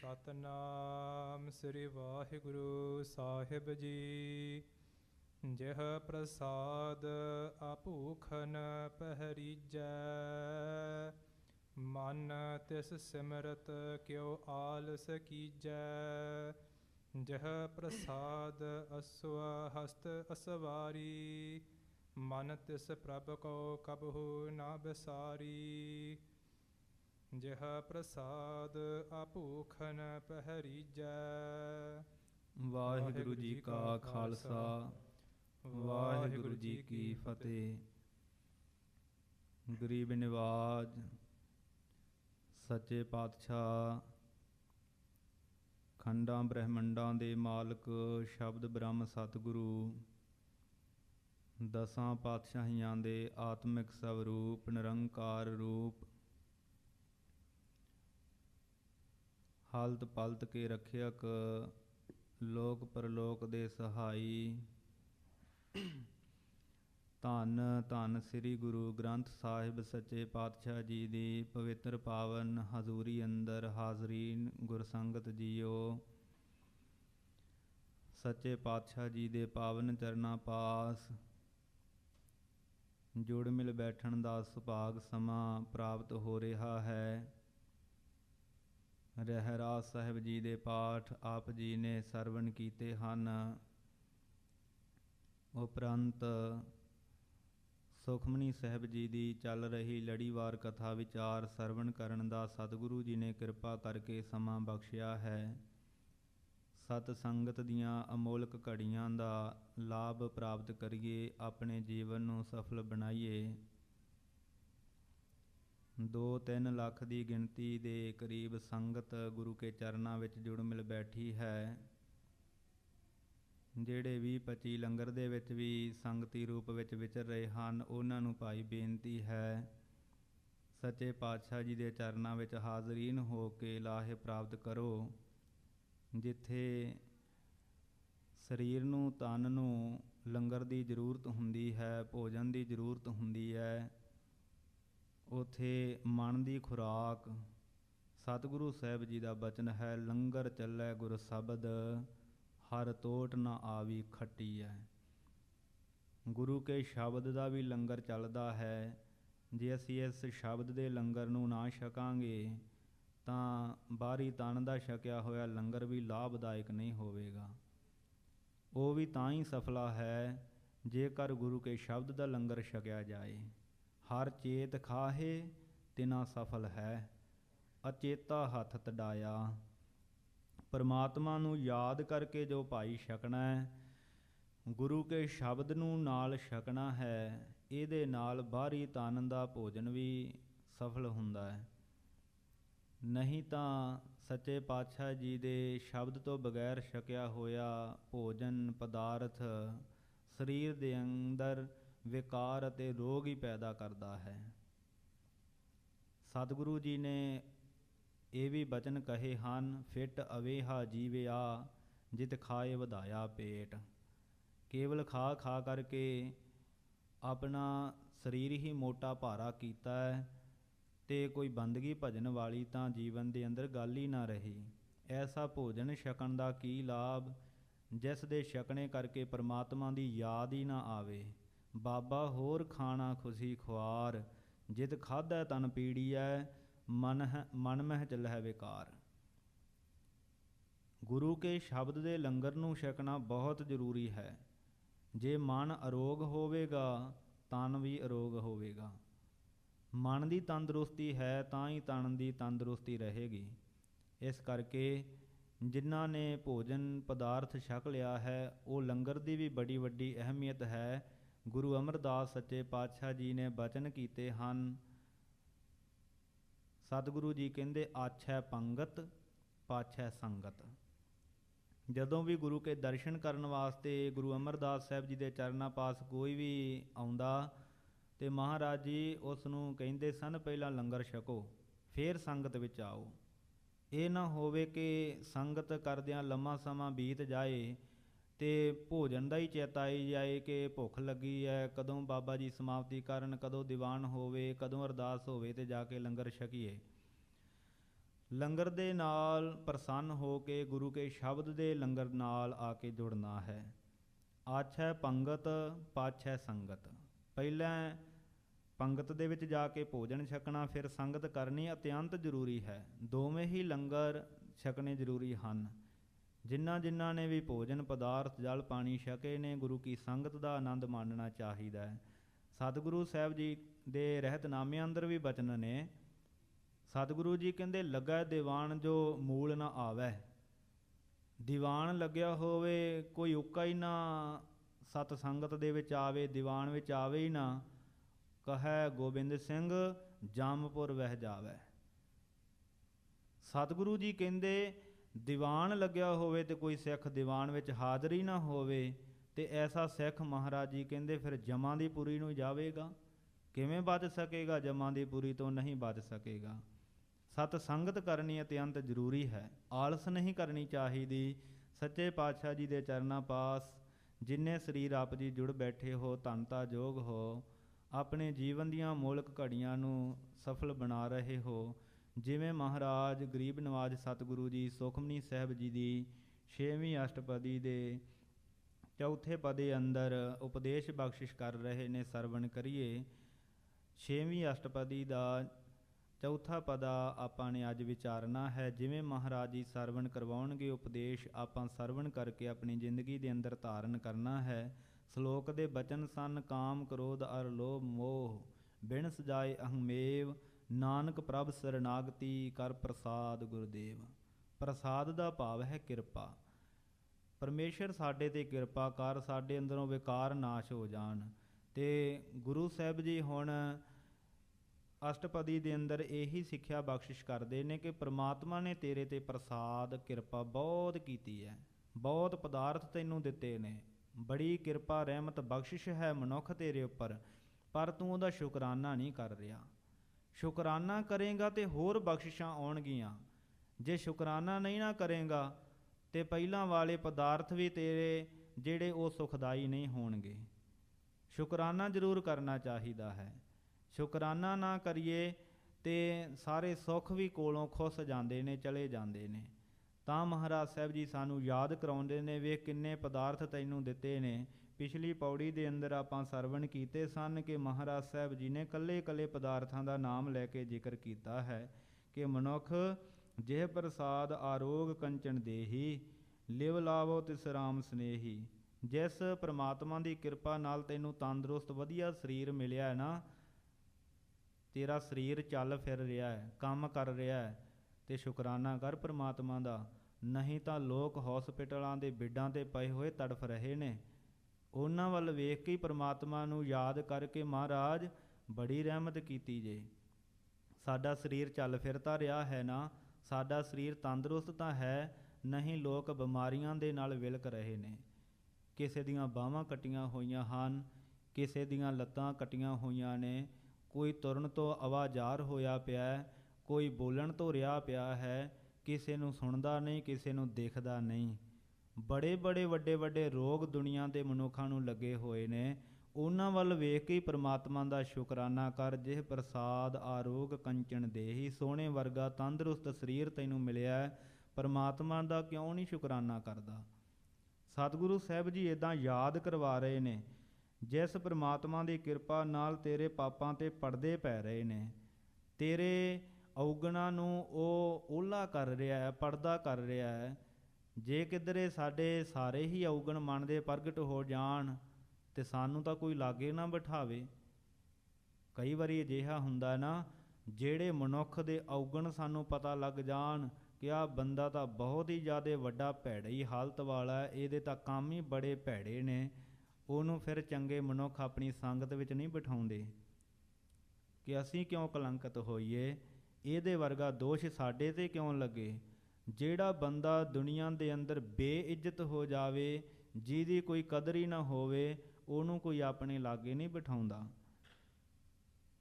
ਸਤਨਾਮ ਸ੍ਰੀ ਵਾਹਿਗੁਰੂ ਸਾਹਿਬ ਜੀ। ਜਹ ਪ੍ਰਸਾਦ ਆਪੂਖਨ ਪਹਿਰੀਜੈ। ਮਨ ਤਿਸ ਸਿਮਰਤ ਕਿਉ ਆਲਸ ਕੀਜੈ। ਜਹ ਪ੍ਰਸਾਦ ਅਸਵ ਹਸਤ ਅਸਵਾਰੀ। ਮਨ ਤਿਸ ਪ੍ਰਭ ਕੋ ਕਬਹੂ ਨਾ ਬਸਾਰੀ। ਜਿਹ ਪ੍ਰਸਾਦ ਆਪੂਖਨ ਪਹਿਰੀਜੈ। ਵਾਹਿਗੁਰੂ ਜੀ ਕਾ ਖਾਲਸਾ। ਵਾਹਿਗੁਰੂ ਜੀ ਕੀ ਫਤਿਹ। ਗਰੀਬ ਨਿਵਾਜ ਸੱਚੇ ਪਾਤਸ਼ਾਹ ਖੰਡਾਂ ਬ੍ਰਹਮੰਡਾਂ ਦੇ ਮਾਲਕ ਸ਼ਬਦ ਬ੍ਰਹਮ ਸਤਿਗੁਰੂ ਦਸਾਂ ਪਾਤਸ਼ਾਹੀਆਂ ਦੇ ਆਤਮਿਕ ਸਵਰੂਪ ਨਿਰੰਕਾਰ ਰੂਪ ਹਲਤ ਪਲਤ ਕੇ ਰੱਖਿਅਕ, ਲੋਕ ਪਰਲੋਕ ਦੇ ਸਹਾਈ। ਧੰਨ ਧੰਨ ਸ੍ਰੀ ਗੁਰੂ ਗ੍ਰੰਥ ਸਾਹਿਬ ਸੱਚੇ ਪਾਤਸ਼ਾਹ ਜੀ ਦੀ ਪਵਿੱਤਰ ਪਾਵਨ ਹਜ਼ੂਰੀ ਅੰਦਰ ਹਾਜ਼ਰੀਨ ਗੁਰਸੰਗਤ ਜੀਓ। ਸੱਚੇ ਪਾਤਸ਼ਾਹ ਜੀ ਦੇ ਪਾਵਨ ਚਰਨਾਂ ਪਾਸ ਜੁੜ ਮਿਲ ਬੈਠਣ ਦਾ ਸੁਭਾਗ ਸਮਾਂ ਪ੍ਰਾਪਤ ਹੋ ਰਿਹਾ ਹੈ। ਰਹਿਰਾਸ ਸਾਹਿਬ ਜੀ ਦੇ ਪਾਠ ਆਪ ਜੀ ਨੇ ਸਰਵਣ ਕੀਤੇ ਹਨ। ਉਪਰੰਤ ਸੁਖਮਨੀ ਸਾਹਿਬ ਜੀ ਦੀ ਚੱਲ ਰਹੀ ਲੜੀਵਾਰ ਕਥਾ ਵਿਚਾਰ ਸਰਵਣ ਕਰਨ ਦਾ ਸਤਿਗੁਰੂ ਜੀ ਨੇ ਕਿਰਪਾ ਕਰਕੇ ਸਮਾਂ ਬਖਸ਼ਿਆ ਹੈ। ਸਤ ਸੰਗਤ ਦੀਆਂ ਅਮੋਲਕ ਘੜੀਆਂ ਦਾ ਲਾਭ ਪ੍ਰਾਪਤ ਕਰੀਏ, ਆਪਣੇ ਜੀਵਨ ਨੂੰ ਸਫਲ ਬਣਾਈਏ। 2-3 ਲੱਖ ਦੀ ਗਿਣਤੀ ਦੇ ਕਰੀਬ ਸੰਗਤ ਗੁਰੂ ਕੇ ਚਰਨਾਂ ਵਿੱਚ ਜੁੜ ਮਿਲ ਬੈਠੀ ਹੈ। ਜਿਹੜੇ 20-25 ਲੰਗਰ ਦੇ ਵਿੱਚ ਵੀ ਸੰਗਤੀ ਰੂਪ ਵਿੱਚ ਵਿਚਰ ਰਹੇ ਹਨ, ਉਹਨਾਂ ਨੂੰ ਭਾਈ ਬੇਨਤੀ ਹੈ, ਸੱਚੇ ਪਾਤਸ਼ਾਹ ਜੀ ਦੇ ਚਰਨਾਂ ਵਿੱਚ ਹਾਜ਼ਰੀਨ ਹੋ ਕੇ ਲਾਹੇ ਪ੍ਰਾਪਤ ਕਰੋ। ਜਿੱਥੇ ਸਰੀਰ ਨੂੰ, ਤਨ ਨੂੰ ਲੰਗਰ ਦੀ ਜ਼ਰੂਰਤ ਹੁੰਦੀ ਹੈ, ਭੋਜਨ ਦੀ ਜ਼ਰੂਰਤ ਹੁੰਦੀ ਹੈ ਉਥੇ ਮਨ ਦੀ ਖੁਰਾਕ। ਸਤਿਗੁਰੂ ਸਾਹਿਬ ਜੀ ਦਾ ਬਚਨ ਹੈ, ਲੰਗਰ ਚੱਲੈ ਗੁਰ ਸ਼ਬਦ, ਹਰ ਤੋਟ ਨਾ ਆਵੀ ਖੱਟੀ ਹੈ ਗੁਰੂ ਕੇ ਸ਼ਬਦ ਦਾ ਵੀ ਲੰਗਰ ਚੱਲਦਾ ਹੈ। ਜੇ ਅਸੀਂ ਇਸ ਸ਼ਬਦ ਦੇ ਲੰਗਰ ਨੂੰ ਨਾ ਛਕਾਂਗੇ, ਤਾਂ ਬਾਹਰੀ ਤਨ ਦਾ ਛਕਿਆ ਹੋਇਆ ਲੰਗਰ ਵੀ ਲਾਭਦਾਇਕ ਨਹੀਂ ਹੋਵੇਗਾ। ਉਹ ਵੀ ਤਾਂ ਹੀ ਸਫਲਾ ਹੈ, ਜੇਕਰ ਗੁਰੂ ਕੇ ਸ਼ਬਦ ਦਾ ਲੰਗਰ ਛਕਿਆ ਜਾਏ। ਹਰ ਚੇਤ ਖਾਹੇ, ਤਿਨਾ ਸਫਲ ਹੈ। ਅਚੇਤਾ ਹੱਥ ਤਡਾਇਆ। ਪਰਮਾਤਮਾ ਨੂੰ ਯਾਦ ਕਰਕੇ ਜੋ ਭਾਈ ਛਕਣਾ ਹੈ, ਗੁਰੂ ਕੇ ਸ਼ਬਦ ਨੂੰ ਨਾਲ ਛਕਣਾ ਹੈ, ਇਹਦੇ ਨਾਲ ਬਾਹਰੀ ਤਨ ਦਾ ਭੋਜਨ ਵੀ ਸਫਲ ਹੁੰਦਾ ਹੈ। ਨਹੀਂ ਤਾਂ ਸੱਚੇ ਪਾਤਸ਼ਾਹ ਜੀ ਦੇ ਸ਼ਬਦ ਤੋਂ ਬਗੈਰ ਛਕਿਆ ਹੋਇਆ ਭੋਜਨ, ਪਦਾਰਥ, ਸਰੀਰ ਦੇ ਅੰਦਰ ਵਿਕਾਰ ਅਤੇ ਰੋਗ ਹੀ ਪੈਦਾ ਕਰਦਾ ਹੈ। ਸਤਿਗੁਰੂ ਜੀ ਨੇ ਇਹ ਵੀ ਬਚਨ ਕਹੇ ਹਨ, ਫਿਟ ਅਵੇਹਾ ਜੀਵਿਆ, ਜਿਤ ਖਾਏ ਵਧਾਇਆ ਪੇਟ। ਕੇਵਲ ਖਾ ਖਾ ਕਰਕੇ ਆਪਣਾ ਸਰੀਰ ਹੀ ਮੋਟਾ ਭਾਰਾ ਕੀਤਾ ਹੈ ਤੇ ਕੋਈ ਬੰਦਗੀ ਭਜਨ ਵਾਲੀ ਤਾਂ ਜੀਵਨ ਦੇ ਅੰਦਰ ਗੱਲ ਹੀ ਨਾ ਰਹੀ। ਐਸਾ ਭੋਜਨ ਛਕਣ ਦਾ ਕੀ ਲਾਭ? ਜਿਸ ਦੇ ਛਕਣੇ ਕਰਕੇ ਪਰਮਾਤਮਾ ਦੀ ਯਾਦ ਹੀ ਨਾ ਆਵੇ। ਬਾਬਾ, ਹੋਰ ਖਾਣਾ ਖੁਸ਼ੀ ਖੁਆਰ, ਜਿਤ ਖਾਧੈ ਤਨ ਪੀੜੀਐ ਮਨ ਹੈ ਮਨ ਮਹਿ ਚੱਲਹਿ ਵਿਕਾਰ। ਗੁਰੂ ਕੇ ਸ਼ਬਦ ਦੇ ਲੰਗਰ ਨੂੰ ਛਕਣਾ ਬਹੁਤ ਜ਼ਰੂਰੀ ਹੈ। ਜੇ ਮਨ ਅਰੋਗ ਹੋਵੇਗਾ, ਤਨ ਵੀ ਅਰੋਗ ਹੋਵੇਗਾ। ਮਨ ਦੀ ਤੰਦਰੁਸਤੀ ਹੈ, ਤਾਂ ਹੀ ਤਨ ਦੀ ਤੰਦਰੁਸਤੀ ਰਹੇਗੀ। ਇਸ ਕਰਕੇ ਜਿਨ੍ਹਾਂ ਨੇ ਭੋਜਨ ਪਦਾਰਥ ਛਕ ਲਿਆ ਹੈ, ਉਹ ਲੰਗਰ ਦੀ ਵੀ ਬੜੀ ਵੱਡੀ ਅਹਿਮੀਅਤ ਹੈ। ਗੁਰੂ ਅਮਰਦਾਸ ਸੱਚੇ ਪਾਤਸ਼ਾਹ ਜੀ ਨੇ ਬਚਨ ਕੀਤੇ ਹਨ। ਸਤਿਗੁਰੂ ਜੀ ਕਹਿੰਦੇ, ਆਛੈ ਪੰਗਤ, ਪਾਛੈ ਸੰਗਤ। ਜਦੋਂ ਵੀ ਗੁਰੂ ਕੇ ਦਰਸ਼ਨ ਕਰਨ ਵਾਸਤੇ ਗੁਰੂ ਅਮਰਦਾਸ ਸਾਹਿਬ ਜੀ ਦੇ ਚਰਨਾਂ ਪਾਸ ਕੋਈ ਵੀ ਆਉਂਦਾ ਤੇ ਮਹਾਰਾਜ ਜੀ ਉਸ ਨੂੰ ਕਹਿੰਦੇ, ਸਨ ਪਹਿਲਾਂ ਲੰਗਰ ਛਕੋ, ਫੇਰ ਸੰਗਤ ਵਿੱਚ ਆਓ। ਇਹ ਨਾ ਹੋਵੇ ਕਿ ਸੰਗਤ ਕਰਦਿਆਂ ਲੰਮਾ ਸਮਾਂ ਬੀਤ ਜਾਏ ਤੇ ਭੋਜਨ ਦਾ ਹੀ ਚੇਤਾ ਆਈ ਜਾਏ ਕਿ ਭੁੱਖ ਲੱਗੀ ਹੈ, ਕਦੋਂ ਬਾਬਾ ਜੀ ਸਮਾਪਤੀ ਕਰਨ, ਕਦੋਂ ਦੀਵਾਨ ਹੋਵੇ, ਕਦੋਂ ਅਰਦਾਸ ਹੋਵੇ ਤੇ ਜਾ ਕੇ ਲੰਗਰ ਛਕੀਏ। ਲੰਗਰ ਦੇ ਨਾਲ ਪ੍ਰਸੰਨ ਹੋ ਕੇ ਗੁਰੂ ਕੇ ਸ਼ਬਦ ਦੇ ਲੰਗਰ ਨਾਲ ਆ ਕੇ ਜੁੜਨਾ ਹੈ। ਆਛੈ ਪੰਗਤ, ਪਾਛੈ ਸੰਗਤ। ਪਹਿਲਾਂ ਪੰਗਤ ਦੇ ਵਿੱਚ ਜਾ ਕੇ ਭੋਜਨ ਛਕਣਾ ਫਿਰ ਸੰਗਤ ਕਰਨੀ ਅਤਿਅੰਤ ਜ਼ਰੂਰੀ ਹੈ। ਦੋਵੇਂ ਹੀ ਲੰਗਰ ਛਕਣੇ ਜ਼ਰੂਰੀ ਹਨ। ਜਿਨ੍ਹਾਂ ਜਿਨ੍ਹਾਂ ਨੇ ਵੀ ਭੋਜਨ ਪਦਾਰਥ, ਜਲ ਪਾਣੀ ਛਕੇ ਨੇ, ਗੁਰੂ ਕੀ ਸੰਗਤ ਦਾ ਆਨੰਦ ਮਾਣਨਾ ਚਾਹੀਦਾ ਹੈ। ਸਤਿਗੁਰੂ ਸਾਹਿਬ ਜੀ ਦੇ ਰਹਿਤਨਾਮੇ ਅੰਦਰ ਵੀ ਬਚਨ ਨੇ, ਸਤਿਗੁਰੂ ਜੀ ਕਹਿੰਦੇ, ਲੱਗਾ ਦੀਵਾਨ ਜੋ ਮੂਲ ਨਾ ਆਵੈ। ਦੀਵਾਨ ਲੱਗਿਆ ਹੋਵੇ, ਕੋਈ ਉੱਕਾ ਹੀ ਨਾ, ਸਤ ਸੰਗਤ ਦੇ ਵਿੱਚ ਆਵੇ, ਦੀਵਾਨ ਵਿੱਚ ਆਵੇ ਹੀ ਨਾ। ਕਹੈ ਗੋਬਿੰਦ ਸਿੰਘ, ਜਾਮਪੁਰ ਵਹਿ ਜਾਵੇ। ਸਤਿਗੁਰੂ ਜੀ ਕਹਿੰਦੇ ਦੀਵਾਨ ਲੱਗਿਆ ਹੋਵੇ ਤੇ ਕੋਈ ਸਿੱਖ ਦੀਵਾਨ ਵਿੱਚ ਹਾਜ਼ਰ ਹੀ ਨਾ ਹੋਵੇ, ਤੇ ਐਸਾ ਸਿੱਖ ਮਹਾਰਾਜ ਜੀ ਕਹਿੰਦੇ ਫਿਰ ਜਮਾਂ ਦੀ ਪੁਰੀ ਨੂੰ ਜਾਵੇਗਾ। ਕਿਵੇਂ ਬਚ ਸਕੇਗਾ ਜਮਾਂ ਦੀ ਪੁਰੀ ਤੋਂ ਨਹੀਂ ਬਚ ਸਕੇਗਾ। ਸਤ ਸੰਗਤ ਕਰਨੀ ਅਤਿਅੰਤ ਜ਼ਰੂਰੀ ਹੈ। ਆਲਸ ਨਹੀਂ ਕਰਨੀ ਚਾਹੀਦੀ। ਸੱਚੇ ਪਾਤਸ਼ਾਹ ਜੀ ਦੇ ਚਰਨਾਂ ਪਾਸ ਜਿਨਨੇ ਸਰੀਰ ਆਪ ਜੀ ਜੁੜ ਬੈਠੇ ਹੋ ਧੰਤਾ ਜੋਗ ਹੋ, ਆਪਣੇ ਜੀਵਨ ਦੀਆਂ ਮੂਲਕ ਘੜੀਆਂ ਨੂੰ ਸਫਲ ਬਣਾ ਰਹੇ ਹੋ ਜਿਵੇਂ ਮਹਾਰਾਜ ਗਰੀਬ ਨਵਾਜ ਸਤਿਗੁਰੂ ਜੀ ਸੁਖਮਨੀ ਸਾਹਿਬ ਜੀ ਦੀ 6ਵੀਂ ਅਸ਼ਟਪਦੀ ਦੇ ਚੌਥੇ ਪਦੇ ਅੰਦਰ ਉਪਦੇਸ਼ ਬਖਸ਼ਿਸ਼ ਕਰ ਰਹੇ ਨੇ ਸਰਵਣ ਕਰੀਏ 6ਵੀਂ ਅਸ਼ਟਪਦੀ ਦਾ ਚੌਥਾ ਪਦਾ ਆਪਾਂ ਨੇ ਅੱਜ ਵਿਚਾਰਨਾ ਹੈ। ਜਿਵੇਂ ਮਹਾਰਾਜ ਜੀ ਸਰਵਣ ਕਰਵਾਉਣਗੇ, ਉਪਦੇਸ਼ ਆਪਾਂ ਸਰਵਣ ਕਰਕੇ ਆਪਣੀ ਜ਼ਿੰਦਗੀ ਦੇ ਅੰਦਰ ਧਾਰਨ ਕਰਨਾ ਹੈ। ਸ਼ਲੋਕ ਦੇ ਬਚਨ ਸਨ, ਕਾਮ ਕ੍ਰੋਧ ਅਰ ਲੋਭ ਮੋਹ ਬਿਨ ਸਜਾਏ ਅਹਮੇਵ ਨਾਨਕ ਪ੍ਰਭ ਸਰਨਾਗਤੀ ਕਰ ਪ੍ਰਸਾਦ ਗੁਰਦੇਵ। ਪ੍ਰਸਾਦ ਦਾ ਭਾਵ ਹੈ ਕਿਰਪਾ। ਪਰਮੇਸ਼ਰ ਸਾਡੇ ਤੇ ਕਿਰਪਾ ਕਰ, ਸਾਡੇ ਅੰਦਰੋਂ ਵਿਕਾਰ ਨਾਸ਼ ਹੋ ਜਾਣ। ਤੇ ਗੁਰੂ ਸਾਹਿਬ ਜੀ ਹੁਣ ਅਸ਼ਟਪਦੀ ਦੇ ਅੰਦਰ ਇਹੀ ਸਿੱਖਿਆ ਬਖਸ਼ਿਸ਼ ਕਰਦੇ ਨੇ ਕਿ ਪ੍ਰਮਾਤਮਾ ਨੇ ਤੇਰੇ ਤੇ ਪ੍ਰਸਾਦ, ਕਿਰਪਾ ਬਹੁਤ ਕੀਤੀ ਹੈ। ਬਹੁਤ ਪਦਾਰਥ ਤੈਨੂੰ ਦਿੱਤੇ ਨੇ। ਬੜੀ ਕਿਰਪਾ, ਰਹਿਮਤ, ਬਖਸ਼ਿਸ਼ ਹੈ ਮਨੁੱਖ ਤੇਰੇ ਉੱਪਰ। ਪਰ ਤੂੰ ਉਹਦਾ ਸ਼ੁਕਰਾਨਾ ਨਹੀਂ ਕਰ ਰਿਹਾ। ਸ਼ੁਕਰਾਨਾ ਕਰੇਗਾ ਤੇ ਹੋਰ ਬਖਸ਼ਿਸ਼ਾਂ ਆਉਣਗੀਆਂ। ਜੇ ਸ਼ੁਕਰਾਨਾ ਨਹੀਂ ਨਾ ਕਰੇਗਾ, ਤੇ ਪਹਿਲਾਂ ਵਾਲੇ ਪਦਾਰਥ ਵੀ ਤੇਰੇ ਜਿਹੜੇ ਉਹ ਸੁਖਦਾਈ ਨਹੀਂ ਹੋਣਗੇ। ਸ਼ੁਕਰਾਨਾ ਜ਼ਰੂਰ ਕਰਨਾ ਚਾਹੀਦਾ ਹੈ। ਸ਼ੁਕਰਾਨਾ ਨਾ ਕਰੀਏ ਤੇ ਸਾਰੇ ਸੁੱਖ ਵੀ ਕੋਲੋਂ ਖੁੱਸ ਜਾਂਦੇ ਨੇ, ਚਲੇ ਜਾਂਦੇ ਨੇ। ਤਾਂ ਮਹਾਰਾਜ ਸਾਹਿਬ ਜੀ ਸਾਨੂੰ ਯਾਦ ਕਰਾਉਂਦੇ ਨੇ ਵੇ ਕਿੰਨੇ ਪਦਾਰਥ ਤੈਨੂੰ ਦਿੱਤੇ ਨੇ। ਪਿਛਲੀ ਪੌੜੀ ਦੇ ਅੰਦਰ ਆਪਾਂ ਸਰਵਣ ਕੀਤੇ ਸਨ ਕਿ ਮਹਾਰਾਜ ਸਾਹਿਬ ਜੀ ਨੇ ਕੱਲੇ-ਕੱਲੇ ਪਦਾਰਥਾਂ ਦਾ ਨਾਮ ਲੈ ਕੇ ਜ਼ਿਕਰ ਕੀਤਾ ਹੈ ਕਿ ਮਨੁੱਖ ਜਿਹ ਪ੍ਰਸਾਦ ਆਰੋਗ ਕੰਚਨ ਦੇਹੀ, ਲਿਵ ਲਾਵੋ ਤਿਸ ਰਾਮ ਸਨੇਹੀ। ਜਿਸ ਪ੍ਰਮਾਤਮਾ ਦੀ ਕਿਰਪਾ ਨਾਲ ਤੈਨੂੰ ਤੰਦਰੁਸਤ ਵਧੀਆ ਸਰੀਰ ਮਿਲਿਆ ਹੈ ਨਾ, ਤੇਰਾ ਸਰੀਰ ਚੱਲ ਫਿਰ ਰਿਹਾ ਹੈ, ਕੰਮ ਕਰ ਰਿਹਾ ਹੈ ਤੇ ਸ਼ੁਕਰਾਨਾ ਕਰ ਪ੍ਰਮਾਤਮਾ ਦਾ। ਨਹੀਂ ਤਾਂ ਲੋਕ ਹਸਪੀਟਲਾਂ ਦੇ ਬਿੱਡਾਂ ਤੇ ਪਏ ਹੋਏ ਤੜਫ ਰਹੇ ਨੇ। ਉਹਨਾਂ ਵੱਲ ਵੇਖ ਕੇ ਹੀ ਪ੍ਰਮਾਤਮਾ ਨੂੰ ਯਾਦ ਕਰਕੇ ਮਹਾਰਾਜ ਬੜੀ ਰਹਿਮਤ ਕੀਤੀ ਜੇ। ਸਾਡਾ ਸਰੀਰ ਚੱਲ ਫਿਰਦਾ ਰਿਹਾ ਹੈ ਨਾ, ਸਾਡਾ ਸਰੀਰ ਤੰਦਰੁਸਤ ਤਾਂ ਹੈ, ਨਹੀਂ ਲੋਕ ਬਿਮਾਰੀਆਂ ਦੇ ਨਾਲ ਵਿਲਕ ਰਹੇ ਨੇ। ਕਿਸੇ ਦੀਆਂ ਬਾਹਾਂ ਕੱਟੀਆਂ ਹੋਈਆਂ ਹਨ, ਕਿਸੇ ਦੀਆਂ ਲੱਤਾਂ ਕੱਟੀਆਂ ਹੋਈਆਂ ਨੇ, ਕੋਈ ਤੁਰਨ ਤੋਂ ਆਵਾਜ਼ਾਰ ਹੋਇਆ ਪਿਆ, ਕੋਈ ਬੋਲਣ ਤੋਂ ਰਿਹਾ ਪਿਆ ਹੈ, ਕਿਸੇ ਨੂੰ ਸੁਣਦਾ ਨਹੀਂ, ਕਿਸੇ ਨੂੰ ਦੇਖਦਾ ਨਹੀਂ। ਬੜੇ ਬੜੇ ਵੱਡੇ ਵੱਡੇ ਰੋਗ ਦੁਨੀਆ ਦੇ ਮਨੁੱਖਾਂ ਨੂੰ ਲੱਗੇ ਹੋਏ ਨੇ। ਉਹਨਾਂ ਵੱਲ ਵੇਖ ਕੇ ਹੀ ਪ੍ਰਮਾਤਮਾ ਦਾ ਸ਼ੁਕਰਾਨਾ ਕਰ, ਜਿਹ ਪ੍ਰਸਾਦ ਆਰੋਗ ਕੰਚਨ ਦੇਹੀ, ਸੋਹਣੇ ਵਰਗਾ ਤੰਦਰੁਸਤ ਸਰੀਰ ਤੈਨੂੰ ਮਿਲਿਆ ਹੈ। ਪਰਮਾਤਮਾ ਦਾ ਕਿਉਂ ਨਹੀਂ ਸ਼ੁਕਰਾਨਾ ਕਰਦਾ? ਸਤਿਗੁਰੂ ਸਾਹਿਬ ਜੀ ਇਦਾਂ ਯਾਦ ਕਰਵਾ ਰਹੇ ਨੇ, ਜਿਸ ਪ੍ਰਮਾਤਮਾ ਦੀ ਕਿਰਪਾ ਨਾਲ ਤੇਰੇ ਪਾਪਾਂ ਤੇ ਪਰਦੇ ਪੈ ਰਹੇ ਨੇ। ਤੇਰੇ ਔਗਣਾ ਨੂੰ ਉਹ ਓਲਾ ਕਰ ਰਿਹਾ ਹੈ, ਪਰਦਾ ਕਰ ਰਿਹਾ ਹੈ। ਜੇ ਕਿਧਰੇ ਸਾਡੇ ਸਾਰੇ ਹੀ ਔਗਣ ਮਨ ਦੇ ਪ੍ਰਗਟ ਹੋ ਜਾਣ ਤੇ ਸਾਨੂੰ ਤਾਂ ਕੋਈ ਲਾਗੇ ਨਾ ਬਿਠਾਵੇ, ਕਈ ਵਾਰੀ ਅਜਿਹਾ ਹੁੰਦਾ ਨਾ, ਜਿਹੜੇ ਮਨੁੱਖ ਦੇ ਔਗਣ ਸਾਨੂੰ ਪਤਾ ਲੱਗ ਜਾਣ ਕਿ ਆ ਬੰਦਾ ਤਾਂ ਬਹੁਤ ਹੀ ਜ਼ਿਆਦਾ ਵੱਡਾ ਭੈੜੀ ਹਾਲਤ ਵਾਲਾ ਹੈ, ਇਹਦੇ ਤਾਂ ਕੰਮ ਹੀ ਬੜੇ ਭੈੜੇ ਨੇ, ਉਹਨੂੰ ਫਿਰ ਚੰਗੇ ਮਨੁੱਖ ਆਪਣੀ ਸੰਗਤ ਵਿੱਚ ਨਹੀਂ ਬਿਠਾਉਂਦੇ। ਕਿ ਅਸੀਂ ਕਿਉਂ ਕਲੰਕਤ ਹੋਈਏ? ਇਹਦੇ ਵਰਗਾ ਦੋਸ਼ ਸਾਡੇ ਤੇ ਕਿਉਂ ਲੱਗੇ? ਜਿਹੜਾ ਬੰਦਾ ਦੁਨੀਆ ਦੇ ਅੰਦਰ ਬੇਇੱਜ਼ਤ ਹੋ ਜਾਵੇ, ਜਿਹਦੀ ਕੋਈ ਕਦਰ ਹੀ ਨਾ ਹੋਵੇ, ਉਹਨੂੰ ਕੋਈ ਆਪਣੇ ਲਾਗੇ ਨਹੀਂ ਬਿਠਾਉਂਦਾ।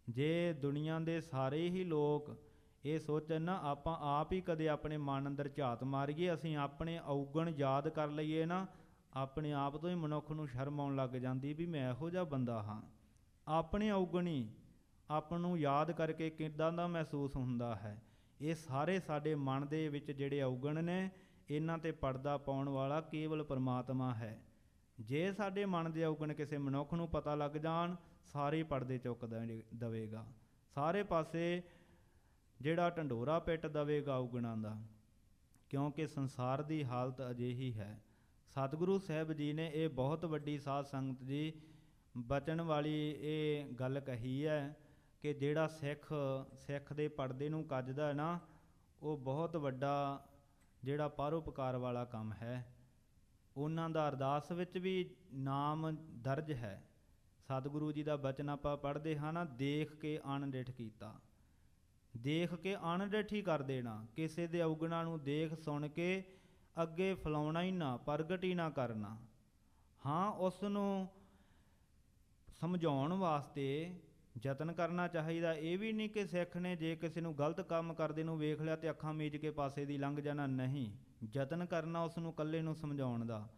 ਜੇ ਦੁਨੀਆ ਦੇ ਸਾਰੇ ਹੀ ਲੋਕ ਇਹ ਸੋਚਣ, ਨਾ, ਆਪਾਂ ਆਪ ਹੀ ਕਦੇ ਆਪਣੇ ਮਨ ਅੰਦਰ ਝਾਤ ਮਾਰੀਏ, ਅਸੀਂ ਆਪਣੇ ਔਗਣ ਯਾਦ ਕਰ ਲਈਏ ਨਾ, ਆਪਣੇ ਆਪ ਤੋਂ ਹੀ ਮਨੁੱਖ ਨੂੰ ਸ਼ਰਮ ਆਉਣ ਲੱਗ ਜਾਂਦੀ ਵੀ ਮੈਂ ਇਹੋ ਜਿਹਾ ਬੰਦਾ ਹਾਂ। ਆਪਣੇ ਔਗਣੀ ਆਪ ਨੂੰ ਯਾਦ ਕਰਕੇ ਕਿਦਾਂ ਦਾ ਮਹਿਸੂਸ ਹੁੰਦਾ ਹੈ? ਇਹ ਸਾਰੇ ਸਾਡੇ ਮਨ ਦੇ ਵਿੱਚ ਜਿਹੜੇ ਔਗਣ ਨੇ, ਇਹਨਾਂ ਤੇ ਪਰਦਾ ਪਾਉਣ ਵਾਲਾ ਕੇਵਲ ਪਰਮਾਤਮਾ ਹੈ। ਜੇ ਸਾਡੇ ਮਨ ਦੇ ਔਗਣ ਕਿਸੇ ਮਨੁੱਖ ਨੂੰ ਪਤਾ ਲੱਗ ਜਾਣ, ਸਾਰੇ ਪਰਦੇ ਚੁੱਕ ਦੇ- ਦਵੇਗਾ। ਸਾਰੇ ਪਾਸੇ ਜਿਹੜਾ ਢੰਡੋਰਾ ਪਿੱਟ ਦਵੇਗਾ ਔਗਣਾਂ ਦਾ, ਕਿਉਂਕਿ ਸੰਸਾਰ ਦੀ ਹਾਲਤ ਅਜਿਹੀ ਹੈ। ਸਤਿਗੁਰੂ ਸਾਹਿਬ ਜੀ ਨੇ ਇਹ ਬਹੁਤ ਵੱਡੀ ਸਾਧ ਸੰਗਤ ਜੀ ਬਚਣ ਵਾਲੀ ਇਹ ਗੱਲ ਕਹੀ ਹੈ ਕਿ ਜਿਹੜਾ ਸਿੱਖ ਸਿੱਖ ਦੇ ਪਰਦੇ ਨੂੰ ਕੱਜਦਾ ਨਾ, ਉਹ ਬਹੁਤ ਵੱਡਾ ਜਿਹੜਾ ਪਰਉਪਕਾਰ ਵਾਲਾ ਕੰਮ ਹੈ। ਉਹਨਾਂ ਦਾ ਅਰਦਾਸ ਵਿੱਚ ਵੀ ਨਾਮ ਦਰਜ ਹੈ। ਸਤਿਗੁਰੂ ਜੀ ਦਾ ਬਚਨ ਆਪਾਂ ਪੜ੍ਹਦੇ ਹਾਂ ਨਾ, ਦੇਖ ਕੇ ਅਣਡਿਠ ਕੀਤਾ। ਦੇਖ ਕੇ ਅਣਡਿਠੀ ਕਰ ਦੇਣਾ। ਕਿਸੇ ਦੇ ਔਗਣਾ ਨੂੰ ਦੇਖ ਸੁਣ ਕੇ ਅੱਗੇ ਫਲਾਉਣਾ ਹੀ ਨਾ, ਪ੍ਰਗਟ ਹੀ ਨਾ ਕਰਨਾ। ਹਾਂ, ਉਸ ਨੂੰ ਸਮਝਾਉਣ ਵਾਸਤੇ ਯਤਨ ਕਰਨਾ ਚਾਹੀਦਾ। ਇਹ ਵੀ ਨਹੀਂ ਕਿ ਸਿੱਖ ਨੇ ਜੇ ਕਿਸੇ ਨੂੰ ਗਲਤ ਕੰਮ ਕਰਦੇ ਨੂੰ ਵੇਖ ਲਿਆ ਤੇ ਅੱਖਾਂ ਮੀਚ ਕੇ ਪਾਸੇ ਦੀ ਲੰਘ ਜਾਣਾ। ਨਹੀਂ, ਯਤਨ ਕਰਨਾ ਉਸ ਨੂੰ ਇਕੱਲੇ ਨੂੰ ਸਮਝਾਉਣ ਦਾ।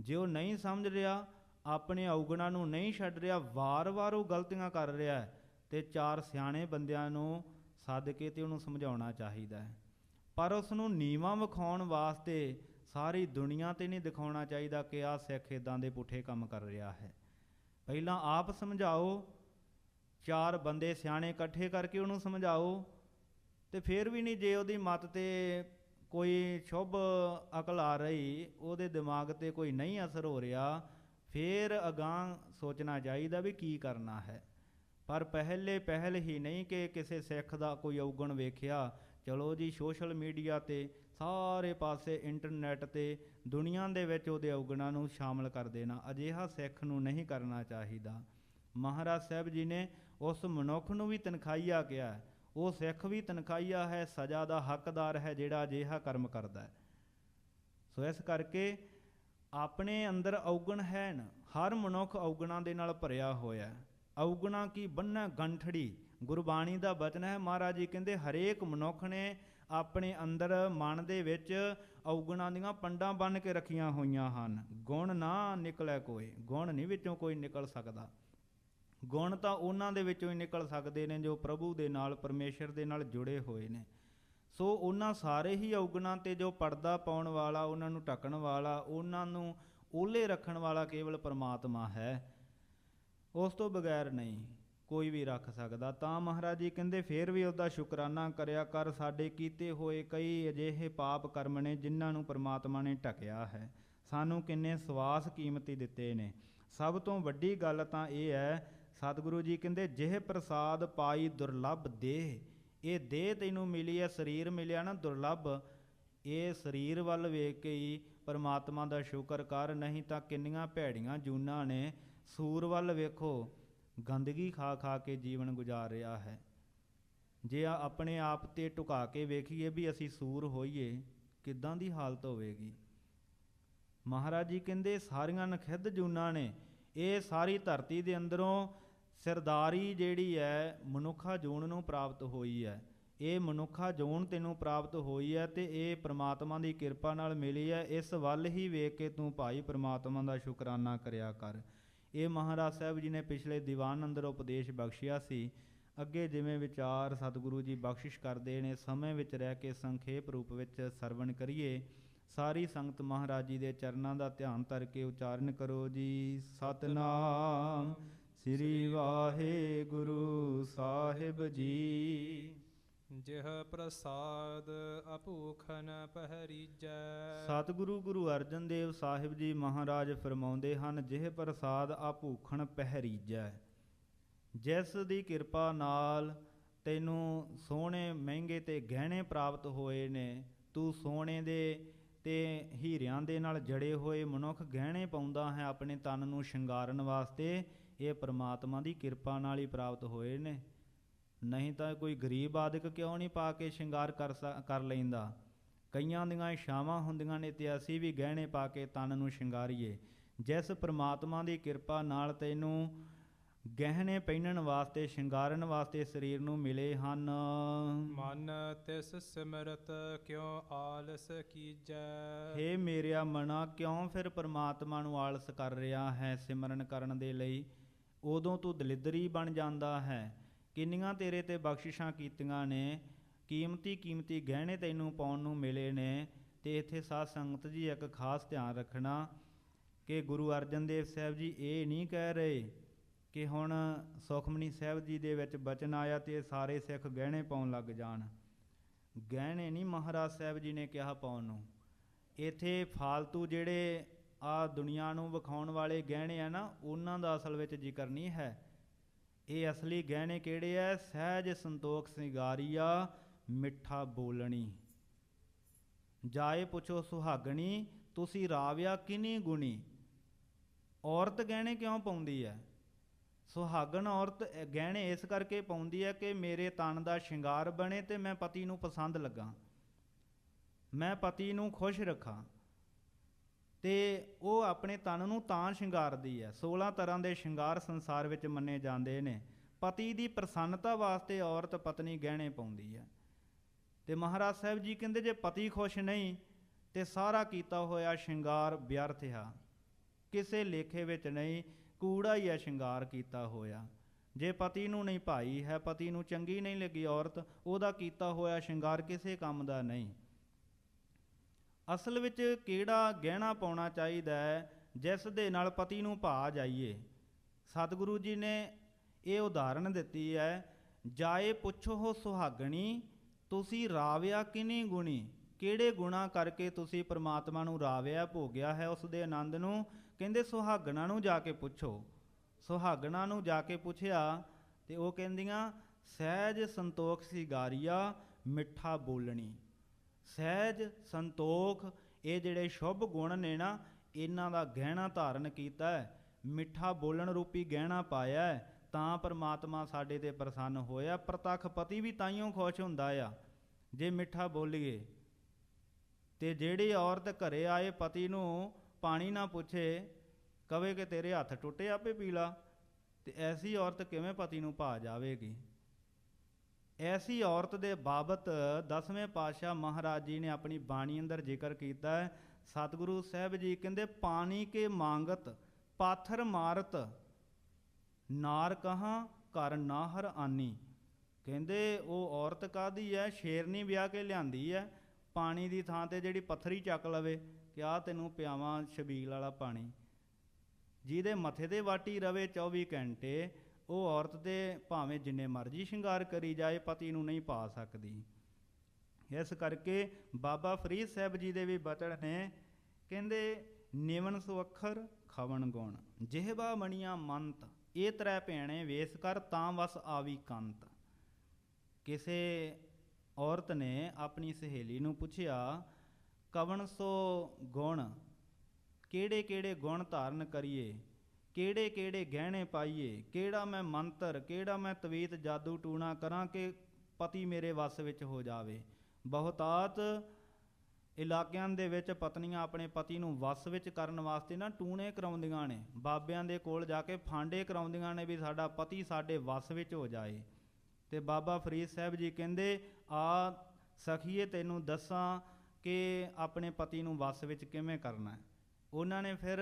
ਜੇ ਉਹ ਨਹੀਂ ਸਮਝ ਰਿਹਾ, ਆਪਣੇ ਔਗਣਾ ਨੂੰ ਨਹੀਂ ਛੱਡ ਰਿਹਾ, ਵਾਰ-ਵਾਰ ਉਹ ਗਲਤੀਆਂ ਕਰ ਰਿਹਾ ਹੈ, ਤੇ ਚਾਰ ਸਿਆਣੇ ਬੰਦਿਆਂ ਨੂੰ ਸੱਦ ਕੇ ਤੇ ਉਹਨੂੰ ਸਮਝਾਉਣਾ ਚਾਹੀਦਾ ਹੈ। ਪਰ ਉਸ ਨੂੰ ਨੀਵਾਂ ਵਿਖਾਉਣ ਵਾਸਤੇ ਸਾਰੀ ਦੁਨੀਆ ਤੇ ਨਹੀਂ ਦਿਖਾਉਣਾ ਚਾਹੀਦਾ ਕਿ ਆਹ ਸਿੱਖ ਇਦਾਂ ਦੇ ਪੁੱਠੇ ਕੰਮ ਕਰ ਰਿਹਾ ਹੈ। ਪਹਿਲਾਂ ਆਪ ਸਮਝਾਓ ਚਾਰ ਬੰਦੇ ਸਿਆਣੇ ਇਕੱਠੇ ਕਰਕੇ ਉਹਨੂੰ ਸਮਝਾਓ ਤੇ ਫਿਰ ਵੀ ਨਹੀਂ ਜੇ ਉਹਦੀ ਮਤ ਤੇ ਕੋਈ ਸ਼ੁਭ ਅਕਲ ਆ ਰਹੀ, ਉਹਦੇ ਦਿਮਾਗ ਤੇ ਕੋਈ ਨਹੀਂ ਅਸਰ ਹੋ ਰਿਹਾ, ਫਿਰ ਅਗਾਂਹ ਸੋਚਣਾ ਚਾਹੀਦਾ ਵੀ ਕੀ ਕਰਨਾ ਹੈ। ਪਰ ਪਹਿਲੇ ਪਹਿਲ ਹੀ ਨਹੀਂ ਕਿ ਕਿਸੇ ਸਿੱਖ ਦਾ ਕੋਈ ਔਗਣ ਵੇਖਿਆ, ਚਲੋ ਜੀ ਸੋਸ਼ਲ ਮੀਡੀਆ ਤੇ ਸਾਰੇ ਪਾਸੇ ਇੰਟਰਨੈਟ ਤੇ ਦੁਨੀਆ ਦੇ ਵਿੱਚ ਉਹਦੇ ਔਗਣਾਂ ਨੂੰ ਸ਼ਾਮਲ ਕਰ ਦੇਣਾ, ਅਜਿਹਾ ਸਿੱਖ ਨੂੰ ਨਹੀਂ ਕਰਨਾ ਚਾਹੀਦਾ। ਮਹਾਰਾਜ ਸਾਹਿਬ ਜੀ ਨੇ ਉਸ ਮਨੁੱਖ ਨੂੰ ਵੀ ਤਨਖਾਈਆ ਕਿਹਾ ਹੈ। ਉਹ ਸਿੱਖ ਵੀ ਤਨਖਾਈਆ ਹੈ, ਸਜ਼ਾ ਦਾ ਹੱਕਦਾਰ ਹੈ ਜਿਹੜਾ ਅਜਿਹਾ ਕਰਮ ਕਰਦਾ ਹੈ। ਸੋ ਇਸ ਕਰਕੇ ਆਪਣੇ ਅੰਦਰ ਔਗਣ ਹੈ ਨਾ ਹਰ ਮਨੁੱਖ ਔਗਣਾਂ ਦੇ ਨਾਲ ਭਰਿਆ ਹੋਇਆ ਹੈ। ਔਗਣਾ ਕੀ ਬੰਨਾ ਗੰਠੜੀ। ਗੁਰਬਾਣੀ ਦਾ ਬਚਨ ਹੈ, ਮਹਾਰਾਜ ਜੀ ਕਹਿੰਦੇ, ਹਰੇਕ ਮਨੁੱਖ ਨੇ ਆਪਣੇ ਅੰਦਰ ਮਨ ਦੇ ਵਿੱਚ ਔਗਣਾਂ ਦੀਆਂ ਪੰਡਾਂ ਬੰਨ ਕੇ ਰੱਖੀਆਂ ਹੋਈਆਂ ਹਨ। ਗੁਣ ਨਾ ਨਿਕਲੇ ਕੋਈ, ਗੁਣ ਨਹੀਂ ਵਿੱਚੋਂ ਕੋਈ ਨਿਕਲ ਸਕਦਾ। ਗੁਣ ਤਾਂ ਉਹਨਾਂ ਦੇ ਵਿੱਚੋਂ ਹੀ ਨਿਕਲ ਸਕਦੇ ਨੇ ਜੋ ਪ੍ਰਭੂ ਦੇ ਨਾਲ, ਪਰਮੇਸ਼ਰ ਦੇ ਨਾਲ ਜੁੜੇ ਹੋਏ ਨੇ। ਸੋ ਉਹਨਾਂ ਸਾਰੇ ਹੀ ਔਗਣਾਂ ਤੇ ਜੋ ਪਰਦਾ ਪਾਉਣ ਵਾਲਾ, ਉਹਨਾਂ ਨੂੰ ਢੱਕਣ ਵਾਲਾ, ਉਹਨਾਂ ਨੂੰ ਓਲੇ ਰੱਖਣ ਵਾਲਾ ਕੇਵਲ ਪਰਮਾਤਮਾ ਹੈ। ਉਸ ਤੋਂ ਬਗੈਰ ਨਹੀਂ, ਕੋਈ ਵੀ ਰੱਖ ਸਕਦਾ। ਤਾਂ ਮਹਾਰਾਜ ਜੀ ਕਹਿੰਦੇ, ਫੇਰ ਵੀ ਉਹਦਾ ਸ਼ੁਕਰਾਨਾ ਕਰਿਆ ਕਰ, ਸਾਡੇ ਕੀਤੇ ਹੋਏ ਕਈ ਅਜਿਹੇ ਪਾਪ ਕਰਮ ਨੇ, ਜਿਨ੍ਹਾਂ ਨੂੰ ਪਰਮਾਤਮਾ ਨੇ ਢੱਕਿਆ ਹੈ। ਸਾਨੂੰ ਕਿੰਨੇ ਸਵਾਸ ਕੀਮਤੀ ਦਿੱਤੇ ਨੇ। ਸਭ ਤੋਂ ਵੱਡੀ ਗੱਲ ਤਾਂ ਇਹ ਹੈ ਸਤਿਗੁਰੂ ਜੀ ਕਹਿੰਦੇ, ਜਿਹ ਪ੍ਰਸਾਦ ਪਾਈ ਦੁਰਲੱਭ ਦੇਹ, ਇਹ ਦੇਹ ਤੈਨੂੰ ਮਿਲੀ ਹੈ, ਸਰੀਰ ਮਿਲਿਆ ਨਾ ਦੁਰਲੱਭ। ਇਹ ਸਰੀਰ ਵੱਲ ਵੇਖ ਕੇ ਹੀ ਪਰਮਾਤਮਾ ਦਾ ਸ਼ੁਕਰ ਕਰ, ਨਹੀਂ ਤਾਂ ਕਿੰਨੀਆਂ ਭੈੜੀਆਂ ਜੂਨਾਂ ਨੇ ਸੂਰ ਵੱਲ ਵੇਖੋ, ਗੰਦਗੀ ਖਾ ਖਾ ਕੇ ਜੀਵਨ ਗੁਜ਼ਾਰ ਰਿਹਾ ਹੈ। ਜੇ ਆ ਆਪਣੇ ਆਪ ਤੇ ਟੁਕਾ ਕੇ ਵੇਖੀਏ ਵੀ ਅਸੀਂ ਸੂਰ ਹੋਈਏ, ਕਿੱਦਾਂ ਦੀ ਹਾਲਤ ਹੋਵੇਗੀ? ਮਹਾਰਾਜ ਜੀ ਕਹਿੰਦੇ, ਸਾਰੀਆਂ ਨਖਿੱਧ ਜੂਨਾਂ ਨੇ, ਇਹ ਸਾਰੀ ਧਰਤੀ ਦੇ ਅੰਦਰੋਂ ਸਰਦਾਰੀ ਜਿਹੜੀ ਹੈ ਮਨੁੱਖਾ ਜੂਨ ਨੂੰ ਪ੍ਰਾਪਤ ਹੋਈ ਹੈ ਇਹ ਮਨੁੱਖਾ ਜੂਨ ਤੈਨੂੰ ਪ੍ਰਾਪਤ ਹੋਈ ਹੈ ਤੇ ਇਹ ਪ੍ਰਮਾਤਮਾ ਦੀ ਕਿਰਪਾ ਨਾਲ ਮਿਲੀ ਹੈ ਇਸ ਵੱਲ ਹੀ ਵੇਖ ਕੇ ਤੂੰ ਭਾਈ ਪ੍ਰਮਾਤਮਾ ਦਾ ਸ਼ੁਕਰਾਨਾ ਕਰਿਆ ਕਰ। ਇਹ ਮਹਾਰਾਜ ਸਾਹਿਬ ਜੀ ਨੇ ਪਿਛਲੇ ਦੀਵਾਨ ਅੰਦਰ ਉਪਦੇਸ਼ ਬਖਸ਼ਿਆ ਸੀ। ਅੱਗੇ ਜਿਵੇਂ ਵਿਚਾਰ ਸਤਿਗੁਰੂ ਜੀ ਬਖਸ਼ਿਸ਼ ਕਰਦੇ ਨੇ, ਸਮੇਂ ਵਿੱਚ ਰਹਿ ਕੇ ਸੰਖੇਪ ਰੂਪ ਵਿੱਚ ਸਰਵਣ ਕਰੀਏ। ਸਾਰੀ ਸੰਗਤ ਮਹਾਰਾਜ ਜੀ ਦੇ ਚਰਨਾਂ ਦਾ ਧਿਆਨ ਧਰ ਕੇ ਉਚਾਰਨ ਕਰੋ ਜੀ। ਸਤਨਾਮ। ਸ੍ਰੀ ਵਾਹਿਗੁਰੂ ਸਾਹਿਬ ਜੀ। ਜਿਹ ਪ੍ਰਸਾਦ ਅਭੂਖਨ ਪਹਿਰੀਜੈ। ਸਤਿਗੁਰੂ ਗੁਰੂ ਅਰਜਨ ਦੇਵ ਸਾਹਿਬ ਜੀ ਮਹਾਰਾਜ ਫਰਮਾਉਂਦੇ ਹਨ ਜਿਹ ਪ੍ਰਸਾਦ ਆਪੂਖਣ ਪਹਿਰੀਜੈ। ਜਿਸ ਦੀ ਕਿਰਪਾ ਨਾਲ ਤੈਨੂੰ ਸੋਹਣੇ ਮਹਿੰਗੇ ਤੇ ਗਹਿਣੇ ਪ੍ਰਾਪਤ ਹੋਏ ਨੇ ਤੂੰ ਸੋਨੇ ਦੇ ਤੇ ਹੀਰਿਆਂ ਦੇ ਨਾਲ ਜੜੇ ਹੋਏ ਮਨੁੱਖ ਗਹਿਣੇ ਪਾਉਂਦਾ ਹੈ ਆਪਣੇ ਤਨ ਨੂੰ ਸ਼ਿੰਗਾਰਨ ਵਾਸਤੇ ਇਹ ਪ੍ਰਮਾਤਮਾ ਦੀ ਕਿਰਪਾ ਨਾਲ ਹੀ ਪ੍ਰਾਪਤ ਹੋਏ ਨੇ। ਨਹੀਂ ਤਾਂ ਕੋਈ ਗਰੀਬ ਆਦਿਕ ਕਿਉਂ ਨਹੀਂ ਪਾ ਕੇ ਸ਼ਿੰਗਾਰ ਕਰ ਕਰ ਲੈਂਦਾ? ਕਈਆਂ ਦੀਆਂ ਇਛਾਵਾਂ ਹੁੰਦੀਆਂ ਨੇ ਤੇ ਅਸੀਂ ਵੀ ਗਹਿਣੇ ਪਾ ਕੇ ਤਨ ਨੂੰ ਸ਼ਿੰਗਾਰੀਏ। ਜਿਸ ਪ੍ਰਮਾਤਮਾ ਦੀ ਕਿਰਪਾ ਨਾਲ ਤੈਨੂੰ ਗਹਿਣੇ ਪਹਿਨਣ ਵਾਸਤੇ ਸ਼ਿੰਗਾਰਨ ਵਾਸਤੇ ਸਰੀਰ ਨੂੰ ਮਿਲੇ ਹਨ। ਮਨ ਤਿਸ ਸਿਮਰਤ ਕਿਉ ਆਲਸ ਕੀਜੈ? ਹੇ ਮੇਰਿਆ ਮਨਾ ਕਿਉਂ ਫਿਰ ਪ੍ਰਮਾਤਮਾ ਨੂੰ ਆਲਸ ਕਰ ਰਿਹਾ ਹੈ ਸਿਮਰਨ ਕਰਨ ਦੇ ਲਈ? ਉਦੋਂ ਤੂੰ ਦਲਿੱਦਰੀ ਬਣ ਜਾਂਦਾ ਹੈ। ਕਿੰਨੀਆਂ ਤੇਰੇ ਤੇ ਬਖਸ਼ਿਸ਼ਾਂ ਕੀਤੀਆਂ ਨੇ, ਕੀਮਤੀ ਕੀਮਤੀ ਗਹਿਣੇ ਤੈਨੂੰ ਪਾਉਣ ਨੂੰ ਮਿਲੇ ਨੇ, ਤੇ ਇੱਥੇ ਸਾਧ ਸੰਗਤ ਜੀ ਇੱਕ ਖਾਸ ਧਿਆਨ ਰੱਖਣਾ ਕਿ ਗੁਰੂ ਅਰਜਨ ਦੇਵ ਸਾਹਿਬ ਜੀ ਇਹ ਨਹੀਂ ਕਹਿ ਰਹੇ ਕਿ ਹੁਣ ਸੁਖਮਨੀ ਸਾਹਿਬ ਜੀ ਦੇ ਵਿੱਚ ਬਚਨ ਆਇਆ ਤੇ ਸਾਰੇ ਸਿੱਖ ਗਹਿਣੇ ਪਾਉਣ ਲੱਗ ਜਾਣ। ਗਹਿਣੇ ਨਹੀਂ ਮਹਾਰਾਜ ਸਾਹਿਬ ਜੀ ਨੇ ਕਿਹਾ ਪਾਉਣ ਨੂੰ। ਇੱਥੇ ਫਾਲਤੂ ਜਿਹੜੇ ਆ ਦੁਨੀਆ ਨੂੰ ਵਿਖਾਉਣ ਵਾਲੇ ਗਹਿਣੇ ਆ ਨਾ, ਉਹਨਾਂ ਦਾ ਅਸਲ ਵਿੱਚ ਜ਼ਿਕਰ ਨਹੀਂ ਹੈ। ਇਹ ਅਸਲੀ ਗਹਿਣੇ ਕਿਹੜੇ ਐ ਸਹਿਜ ਸੰਤੋਖ ਸਿੰਗਾਰੀਆ, ਮਿੱਠਾ ਬੋਲਣੀ। ਜਾਏ ਪੁੱਛੋ ਸੁਹਾਗਣੀ, ਤੁਸੀਂ ਰਾਵਿਆ ਕਿਨੀ ਗੁਣੀ? ਔਰਤ ਗਹਿਣੇ ਕਿਉਂ ਪਾਉਂਦੀ ਹੈ ਸੁਹਾਗਣ ਔਰਤ ਗਹਿਣੇ ਇਸ ਕਰਕੇ ਪਾਉਂਦੀ ਹੈ ਕਿ ਮੇਰੇ ਤਨ ਦਾ ਸ਼ਿੰਗਾਰ ਬਣੇ ਤੇ ਮੈਂ ਪਤੀ ਨੂੰ ਪਸੰਦ ਲੱਗਾ। ਮੈਂ ਪਤੀ ਨੂੰ ਖੁਸ਼ ਰੱਖਾਂ। ਤੇ ਉਹ ਆਪਣੇ ਤਨ ਨੂੰ ਤਾਂ ਸ਼ਿੰਗਾਰਦੀ ਹੈ। 16 ਤਰ੍ਹਾਂ ਦੇ ਸ਼ਿੰਗਾਰ ਸੰਸਾਰ ਵਿੱਚ ਮੰਨੇ ਜਾਂਦੇ ਨੇ। ਪਤੀ ਦੀ ਪ੍ਰਸੰਨਤਾ ਵਾਸਤੇ ਔਰਤ ਪਤਨੀ ਗਹਿਣੇ ਪਾਉਂਦੀ ਹੈ। ਤੇ ਮਹਾਰਾਜ ਸਾਹਿਬ ਜੀ ਕਹਿੰਦੇ, ਜੇ ਪਤੀ ਖੁਸ਼ ਨਹੀਂ, ਤੇ ਸਾਰਾ ਕੀਤਾ ਹੋਇਆ ਸ਼ਿੰਗਾਰ ਵਿਅਰਥ ਆ। ਕਿਸੇ ਲੇਖੇ ਵਿੱਚ ਨਹੀਂ, ਕੂੜਾ ਹੀ ਹੈ ਸ਼ਿੰਗਾਰ ਕੀਤਾ ਹੋਇਆ। ਜੇ ਪਤੀ ਨੂੰ ਨਹੀਂ ਭਾਈ ਹੈ, ਪਤੀ ਨੂੰ ਚੰਗੀ ਨਹੀਂ ਲੱਗੀ ਔਰਤ, ਉਹਦਾ ਕੀਤਾ ਹੋਇਆ ਸ਼ਿੰਗਾਰ ਕਿਸੇ ਕੰਮ ਦਾ ਨਹੀਂ। ਅਸਲ ਵਿੱਚ ਕਿਹੜਾ ਗਹਿਣਾ ਪਾਉਣਾ ਚਾਹੀਦਾ ਹੈ, ਜਿਸ ਦੇ ਨਾਲ ਪਤੀ ਨੂੰ ਭਾ ਜਾਈਏ? ਸਤਿਗੁਰੂ ਜੀ ਨੇ ਇਹ ਉਦਾਹਰਣ ਦਿੱਤੀ ਹੈ, ਜਾਏ ਪੁੱਛੋ ਹੋ ਸੁਹਾਗਣੀ, ਤੁਸੀਂ ਰਾਵਿਆ ਕਿਨੀ ਗੁਣੀ? ਕਿਹੜੇ ਗੁਣਾ ਕਰਕੇ ਤੁਸੀਂ ਪ੍ਰਮਾਤਮਾ ਨੂੰ ਰਾਵਿਆ ਭੋਗਿਆ ਹੈ ਉਸ ਦੇ ਆਨੰਦ ਨੂੰ? ਕਹਿੰਦੇ, ਸੁਹਾਗਣਾ ਨੂੰ ਜਾ ਕੇ ਪੁੱਛੋ। ਸੁਹਾਗਣਾ ਨੂੰ ਜਾ ਕੇ ਪੁੱਛਿਆ ਤੇ ਉਹ ਕਹਿੰਦੀਆਂ, ਸਹਿਜ ਸੰਤੋਖ ਸਿਗਾਰੀਆ, ਮਿੱਠਾ ਬੋਲਣੀ। ਸਹਿਜ, ਸੰਤੋਖ, ਇਹ ਜਿਹੜੇ ਸ਼ੁਭ ਗੁਣ ਨੇ ਨਾ, ਇਹਨਾਂ ਦਾ ਗਹਿਣਾ ਧਾਰਨ ਕੀਤਾ ਹੈ। ਮਿੱਠਾ ਬੋਲਣ ਰੂਪੀ ਗਹਿਣਾ ਪਾਇਆ ਹੈ, ਤਾਂ ਪਰਮਾਤਮਾ ਸਾਡੇ ਤੇ ਪ੍ਰਸੰਨ ਹੋਇਆ, ਪ੍ਰਤੱਖ ਪਤੀ ਵੀ ਤਾਈਓ ਖੁਸ਼ ਹੁੰਦਾ ਆ। ਜੇ ਮਿੱਠਾ ਬੋਲੀਏ, ਤੇ ਜਿਹੜੀ ਔਰਤ ਘਰੇ ਆਏ ਪਤੀ ਨੂੰ ਪਾਣੀ ਨਾ ਪੁੱਛੇ, ਕਵੇ ਕਿ ਤੇਰੇ ਹੱਥ ਟੁੱਟੇ ਆਪੇ ਪੀ ਲਾ ਤੇ ਐਸੀ ਔਰਤ ਕਿਵੇਂ ਪਤੀ ਨੂੰ ਭਾ ਜਾਵੇਗੀ? ਐਸੀ ਔਰਤ ਦੇ ਬਾਬਤ ਦਸਵੇਂ ਪਾਤਸ਼ਾਹ ਮਹਾਰਾਜ ਜੀ ਨੇ ਆਪਣੀ ਬਾਣੀ ਅੰਦਰ ਜ਼ਿਕਰ ਕੀਤਾ ਹੈ। ਸਤਿਗੁਰੂ ਸਾਹਿਬ ਜੀ ਕਹਿੰਦੇ, ਪਾਣੀ ਕੇ ਮੰਗਤ, ਪਾਥਰ ਮਾਰਤ, ਨਾਰ ਕਹਾਂ ਕਰ ਨਾਹਰ ਆਨੀ। ਕਹਿੰਦੇ, ਉਹ ਔਰਤ ਕਾਦੀ ਹੈ? ਸ਼ੇਰਨੀ ਵਿਆਹ ਕੇ ਲਿਆਂਦੀ ਹੈ। ਪਾਣੀ ਦੀ ਥਾਂ ਤੇ ਜਿਹੜੀ ਪੱਥਰੀ ਚੱਕ ਲਵੇ, ਕਿ ਆ ਤੈਨੂੰ ਪਿਆਵਾਂ ਛਬੀਲ ਵਾਲਾ ਪਾਣੀ। ਜਿਹਦੇ ਮੱਥੇ ਤੇ ਵਾਟੀ ਰਵੇ 24 ਘੰਟੇ ਉਹ ਔਰਤ ਦੇ ਭਾਵੇਂ ਜਿੰਨੇ ਮਰਜ਼ੀ ਸ਼ਿੰਗਾਰ ਕਰੀ ਜਾਏ, ਪਤੀ ਨੂੰ ਨਹੀਂ ਪਾ ਸਕਦੀ। ਇਸ ਕਰਕੇ ਬਾਬਾ ਫਰੀਦ ਸਾਹਿਬ ਜੀ ਦੇ ਵੀ ਬਚਨ ਨੇ ਕਹਿੰਦੇ ਨਿਵਨ ਸੋ ਅੱਖਰ ਖਵਣ ਗੁਣ ਜਿਹਬਾ ਮਣੀਆਂ ਮੰਤ, ਇਹ ਤਰੈ ਭੈਣੇ ਵੇਸ ਕਰ ਤਾਂ ਵਸ ਆਵੀ ਕੰਤ। ਕਿਸੇ ਔਰਤ ਨੇ ਆਪਣੀ ਸਹੇਲੀ ਨੂੰ ਪੁੱਛਿਆ, ਕਵਣ ਸੋ ਗੁਣ ਕਿਹੜੇ ਕਿਹੜੇ ਗੁਣ ਧਾਰਨ ਕਰੀਏ? ਕਿਹੜੇ ਕਿਹੜੇ ਗਹਿਣੇ ਪਾਈਏ, ਕਿਹੜਾ ਮੈਂ ਮੰਤਰ, ਕਿਹੜਾ ਮੈਂ ਤਵੀਤ ਜਾਦੂ ਟੂਣਾ ਕਰਾਂ ਕਿ ਪਤੀ ਮੇਰੇ ਵੱਸ ਵਿੱਚ ਹੋ ਜਾਵੇ। ਬਹੁਤਾਤ ਇਲਾਕਿਆਂ ਦੇ ਵਿੱਚ ਪਤਨੀਆਂ ਆਪਣੇ ਪਤੀ ਨੂੰ ਵੱਸ ਵਿੱਚ ਕਰਨ ਵਾਸਤੇ ਨਾ ਟੂਣੇ ਕਰਾਉਂਦੀਆਂ ਨੇ। ਬਾਬਿਆਂ ਦੇ ਕੋਲ ਜਾ ਕੇ ਫਾਂਡੇ ਕਰਾਉਂਦੀਆਂ ਨੇ ਵੀ ਸਾਡਾ ਪਤੀ ਸਾਡੇ ਵੱਸ ਵਿੱਚ ਹੋ ਜਾਏ। ਤੇ ਬਾਬਾ ਫਰੀਦ ਸਾਹਿਬ ਜੀ ਕਹਿੰਦੇ, ਆ ਸਖੀਏ, ਤੈਨੂੰ ਦੱਸਾਂ ਕਿ ਆਪਣੇ ਪਤੀ ਨੂੰ ਵੱਸ ਵਿੱਚ ਕਿਵੇਂ ਕਰਨਾ ਹੈ? ਉਹਨਾਂ ਨੇ ਫਿਰ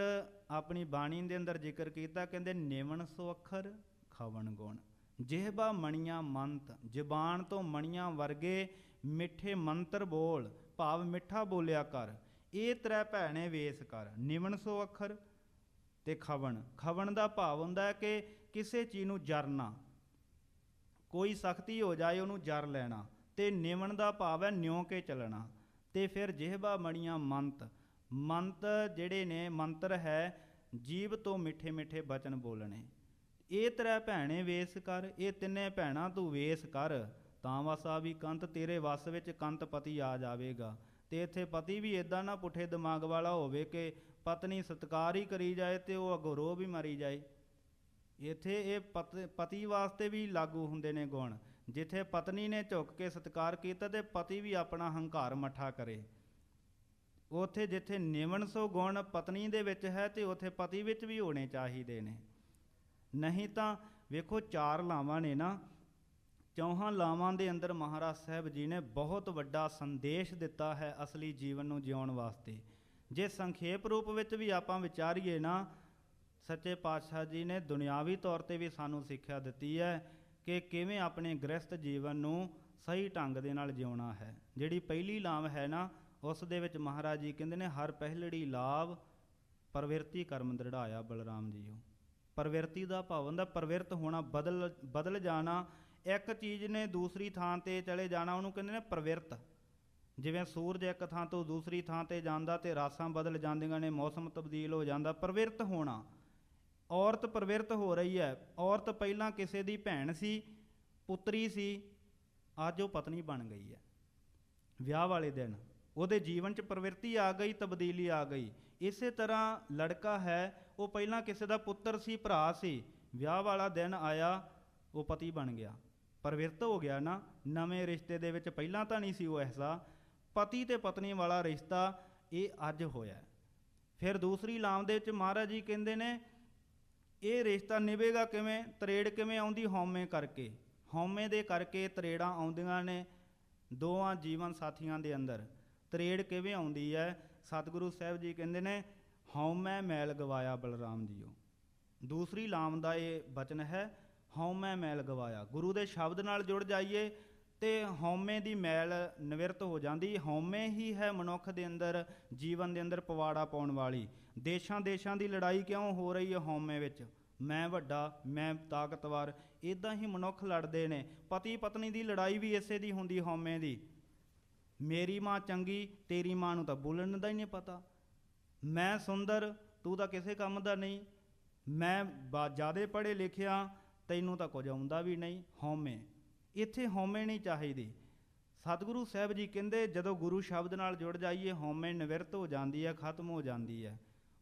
ਆਪਣੀ ਬਾਣੀ ਦੇ ਅੰਦਰ ਜ਼ਿਕਰ ਕੀਤਾ, ਕਹਿੰਦੇ, ਨੇਵਣ ਸੋ ਅੱਖਰ, ਖਵਣ ਗੁਣ। ਜਿਹਬਾ ਮਣੀਆਂ ਮੰਤ, ਜ਼ਬਾਨ ਤੋਂ ਮਣੀਆਂ ਵਰਗੇ ਮਿੱਠੇ ਮੰਤਰ ਬੋਲ, ਭਾਵ ਮਿੱਠਾ ਬੋਲਿਆ ਕਰ। ਇਹ ਤ੍ਰੈ ਭੈਣੇ ਵੇਸ ਕਰ। ਨਿਵਨ ਸੋ ਅੱਖਰ ਤੇ ਖਵਣ। ਖਵਣ ਦਾ ਭਾਵ ਹੁੰਦਾ ਹੈ ਕਿ ਕਿਸੇ ਚੀਜ਼ ਨੂੰ ਜਰਨਾ। ਕੋਈ ਸਖਤੀ ਹੋ ਜਾਏ, ਉਹਨੂੰ ਜਰ ਲੈਣਾ। ਤੇ ਨਿਵਣ ਦਾ ਭਾਵ ਹੈ ਨਿਉ ਕੇ ਚੱਲਣਾ। ਤੇ ਫਿਰ ਜਿਹਬਾ ਮਣੀਆਂ ਮੰਤ ਮੰਤ ਜਿਹੜੇ ਨੇ, ਮੰਤਰ ਹੈ, ਜੀਵ ਤੋਂ ਮਿੱਠੇ ਮਿੱਠੇ ਬਚਨ ਬੋਲਣੇ। ਇਹ ਤ੍ਰੈ ਭੈਣੇ ਵੇਸ ਕਰ, ਇਹ ਤਿੰਨੇ ਭੈਣਾਂ ਤੂੰ ਵੇਸ ਕਰ। ਤਾਂ ਵਸਾ ਵੀ ਕੰਤ ਤੇਰੇ ਵਸ ਵਿੱਚ ਕੰਤ ਪਤੀ ਆ ਜਾਵੇਗਾ। ਤੇ ਇੱਥੇ ਪਤੀ ਵੀ ਇਦਾਂ ਨਾ ਪੁੱਠੇ ਦਿਮਾਗ ਵਾਲਾ ਹੋਵੇ ਕਿ ਪਤਨੀ ਸਤਕਾਰ ਹੀ ਕਰੀ ਜਾਏ ਤੇ ਉਹ ਅਗੋਂ ਵੀ ਮਰੀ ਜਾਏ। ਇੱਥੇ ਇਹ ਪਤ- ਪਤੀ ਵਾਸਤੇ ਵੀ ਲਾਗੂ ਹੁੰਦੇ ਨੇ ਗੁਣ। ਜਿੱਥੇ ਪਤਨੀ ਨੇ ਝੁੱਕ ਕੇ ਸਤਕਾਰ ਕੀਤਾ ਤੇ ਪਤੀ ਵੀ ਆਪਣਾ ਹੰਕਾਰ ਮੱਠਾ ਕਰੇ। ਉਥੇ ਜਿੱਥੇ ਨਿਵਨ ਸੋ ਗੁਣ ਪਤਨੀ ਦੇ ਵਿੱਚ ਹੈ ਤੇ ਉਥੇ ਪਤੀ ਵਿੱਚ ਵੀ ਹੋਣੇ ਚਾਹੀਦੇ ਨੇ। ਨਹੀਂ ਤਾਂ ਵੇਖੋ ਚਾਰ ਲਾਵਾਂ ਨੇ ਨਾ। ਚੌਹਾਂ ਲਾਵਾਂ ਦੇ ਅੰਦਰ ਮਹਾਰਾਜ ਸਾਹਿਬ ਜੀ ਨੇ ਬਹੁਤ ਵੱਡਾ ਸੰਦੇਸ਼ ਦਿੱਤਾ ਹੈ ਅਸਲੀ ਜੀਵਨ ਨੂੰ ਜਿਉਣ ਵਾਸਤੇ। ਜੇ ਸੰਖੇਪ ਰੂਪ ਵਿੱਚ ਵੀ ਆਪਾਂ ਵਿਚਾਰੀਏ ਨਾ, ਸੱਚੇ ਪਾਤਸ਼ਾਹ ਜੀ ਨੇ ਦੁਨਿਆਵੀ ਤੌਰ ਤੇ ਵੀ ਸਾਨੂੰ ਸਿੱਖਿਆ ਦਿੱਤੀ ਹੈ ਕਿ ਕਿਵੇਂ ਆਪਣੇ ਗ੍ਰਸਥ ਜੀਵਨ ਨੂੰ ਸਹੀ ਢੰਗ ਦੇ ਨਾਲ ਜਿਉਣਾ ਹੈ। ਜਿਹੜੀ ਪਹਿਲੀ ਲਾਮ ਹੈ ਨਾ ਉਸ ਦੇ ਵਿੱਚ ਮਹਾਰਾਜ ਜੀ ਕਹਿੰਦੇ ਨੇ, ਹਰ ਪਹਿਲੜੀ ਲਾਭ ਪ੍ਰਵਿਰਤੀ ਕਰਮ ਦ੍ਰਿੜਾਇਆ ਬਲਰਾਮ ਜੀ ਜੀਓ। ਪ੍ਰਵਿਰਤੀ ਦਾ ਭਾਵ ਹੁੰਦਾ, ਪਰਵਿਰਤ ਹੋਣਾ, ਬਦਲ ਬਦਲ ਜਾਣਾ, ਇੱਕ ਚੀਜ਼ ਨੇ ਦੂਸਰੀ ਥਾਂ ਤੇ ਚਲੇ ਜਾਣਾ, ਉਹਨੂੰ ਕਹਿੰਦੇ ਨੇ ਪਰਵਿਰਤ। ਜਿਵੇਂ ਸੂਰਜ ਇੱਕ ਥਾਂ ਤੋਂ ਦੂਸਰੀ ਥਾਂ ਤੇ ਜਾਂਦਾ ਤੇ ਰਾਸਾਂ ਬਦਲ ਜਾਂਦੀਆਂ ਨੇ, ਮੌਸਮ ਤਬਦੀਲ ਹੋ ਜਾਂਦਾ, ਪਰਵਿਰਤ ਹੋਣਾ। ਔਰਤ ਪ੍ਰਵਿਰਤ ਹੋ ਰਹੀ ਹੈ। ਔਰਤ ਪਹਿਲਾਂ ਕਿਸੇ ਦੀ ਭੈਣ ਸੀ, ਪੁੱਤਰੀ ਸੀ, ਅੱਜ ਉਹ ਪਤਨੀ ਬਣ ਗਈ ਹੈ। ਵਿਆਹ ਵਾਲੇ ਦਿਨ ਉਹਦੇ ਜੀਵਨ 'ਚ ਪ੍ਰਵਿਰਤੀ ਆ ਗਈ, ਤਬਦੀਲੀ ਆ ਗਈ। ਇਸੇ ਤਰ੍ਹਾਂ ਲੜਕਾ ਹੈ, ਉਹ ਪਹਿਲਾਂ ਕਿਸੇ ਦਾ ਪੁੱਤਰ ਸੀ, ਭਰਾ ਸੀ, ਵਿਆਹ ਵਾਲਾ ਦਿਨ ਆਇਆ, ਉਹ ਪਤੀ ਬਣ ਗਿਆ। ਪ੍ਰਵਿਰਤ ਹੋ ਗਿਆ ਨਾ, ਨਵੇਂ ਰਿਸ਼ਤੇ ਦੇ ਵਿੱਚ ਪਹਿਲਾਂ ਤਾਂ ਨਹੀਂ ਸੀ ਉਹ ਐਸਾ ਪਤੀ ਤੇ ਪਤਨੀ ਵਾਲਾ ਰਿਸ਼ਤਾ ਇਹ ਅੱਜ ਹੋਇਆ। ਫਿਰ ਦੂਸਰੀ ਲਾਮ ਦੇ ਵਿੱਚ ਮਹਾਰਾਜ ਜੀ ਕਹਿੰਦੇ ਨੇ, ਇਹ ਰਿਸ਼ਤਾ ਨਿਭੇਗਾ ਕਿਵੇਂ? ਤਰੇੜ ਕਿਵੇਂ ਆਉਂਦੀ? ਹਉਮੈ ਕਰਕੇ। ਹਉਮੈ ਦੇ ਕਰਕੇ ਤਰੇੜਾਂ ਆਉਂਦੀਆਂ ਨੇ ਦੋਵਾਂ ਜੀਵਨ ਸਾਥੀਆਂ ਦੇ ਅੰਦਰ। ਤਰੇੜ ਕਿਵੇਂ ਆਉਂਦੀ ਹੈ? ਸਤਿਗੁਰੂ ਸਾਹਿਬ ਜੀ ਕਹਿੰਦੇ ਨੇ ਹਉਮੈ ਮੈਲ ਗਵਾਇਆ ਬਲਰਾਮ ਜੀਓ। ਦੂਸਰੀ ਲਾਮ ਦਾ ਇਹ ਬਚਨ ਹੈ ਹਉਮੈ ਮੈਲ ਗਵਾਇਆ। ਗੁਰੂ ਦੇ ਸ਼ਬਦ ਨਾਲ ਜੁੜ ਜਾਈਏ ਤੇ ਹਉਮੈ ਦੀ ਮੈਲ ਨਿਵਰਤ ਹੋ ਜਾਂਦੀ। ਹਉਮੈ ਹੀ ਹੈ ਮਨੁੱਖ ਦੇ ਅੰਦਰ, ਜੀਵਨ ਦੇ ਅੰਦਰ ਪਵਾੜਾ ਪਾਉਣ ਵਾਲੀ। ਦੇਸ਼ਾਂ ਦੇਸ਼ਾਂ ਦੀ ਲੜਾਈ ਕਿਉਂ ਹੋ ਰਹੀ ਹੈ ਹਉਮੈ ਵਿੱਚ? ਮੈਂ ਵੱਡਾ, ਮੈਂ ਤਾਕਤਵਰ। ਇਦਾਂ ਹੀ ਮਨੁੱਖ ਲੜਦੇ ਨੇ। ਪਤੀ ਪਤਨੀ ਦੀ ਲੜਾਈ ਵੀ ਇਸੇ ਦੀ ਹੁੰਦੀ, ਹਉਮੈ ਦੀ। ਮੇਰੀ ਮਾਂ ਚੰਗੀ, ਤੇਰੀ ਮਾਂ ਨੂੰ ਤਾਂ ਬੋਲਣ ਦਾ ਹੀ ਨਹੀਂ ਪਤਾ। ਮੈਂ ਸੁੰਦਰ, ਤੂੰ ਤਾਂ ਕਿਸੇ ਕੰਮ ਦਾ ਨਹੀਂ। ਮੈਂ ਜਿਆਦੇ ਪੜ੍ਹੇ ਲਿਖਿਆ ਤੈਨੂੰ ਤਾਂ ਕੁਝ ਆਉਂਦਾ ਵੀ ਨਹੀਂ। ਹਉਮੈ, ਇੱਥੇ ਹਉਮੈ ਨਹੀਂ ਚਾਹੀਦੀ। ਸਤਿਗੁਰੂ ਸਾਹਿਬ ਜੀ ਕਹਿੰਦੇ, ਜਦੋਂ ਗੁਰੂ ਸ਼ਬਦ ਨਾਲ ਜੁੜ ਜਾਈਏ, ਹਉਮੈ ਨਿਵਰਤ ਹੋ ਜਾਂਦੀ ਹੈ, ਖਤਮ ਹੋ ਜਾਂਦੀ ਹੈ।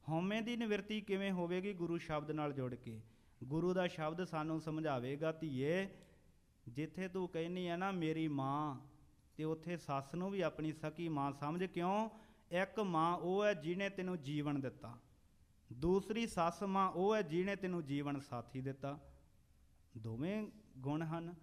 ਹਉਮੈ ਦੀ ਨਿਵਰਤੀ ਕਿਵੇਂ ਹੋਵੇਗੀ ਗੁਰੂ ਸ਼ਬਦ ਨਾਲ ਜੁੜ ਕੇ? ਗੁਰੂ ਦਾ ਸ਼ਬਦ ਸਾਨੂੰ ਸਮਝਾਵੇਗਾ, ਧੀਏ, ਜਿੱਥੇ ਤੂੰ ਕਹਿੰਨੀ ਆ ਨਾ, ਮੇਰੀ ਮਾਂ ਤੇ ਉੱਥੇ ਸੱਸ ਨੂੰ ਵੀ ਆਪਣੀ ਸਕੀ ਮਾਂ ਸਮਝ ਕਿਉਂ? ਇੱਕ ਮਾਂ ਉਹ ਹੈ ਜਿਹਨੇ ਤੈਨੂੰ ਜੀਵਨ ਦਿੱਤਾ। ਦੂਸਰੀ ਸੱਸ ਮਾਂ ਉਹ ਹੈ ਜਿਹਨੇ ਤੈਨੂੰ ਜੀਵਨ ਸਾਥੀ ਦਿੱਤਾ। ਦੋਵੇਂ ਗੁਣ ਹਨ।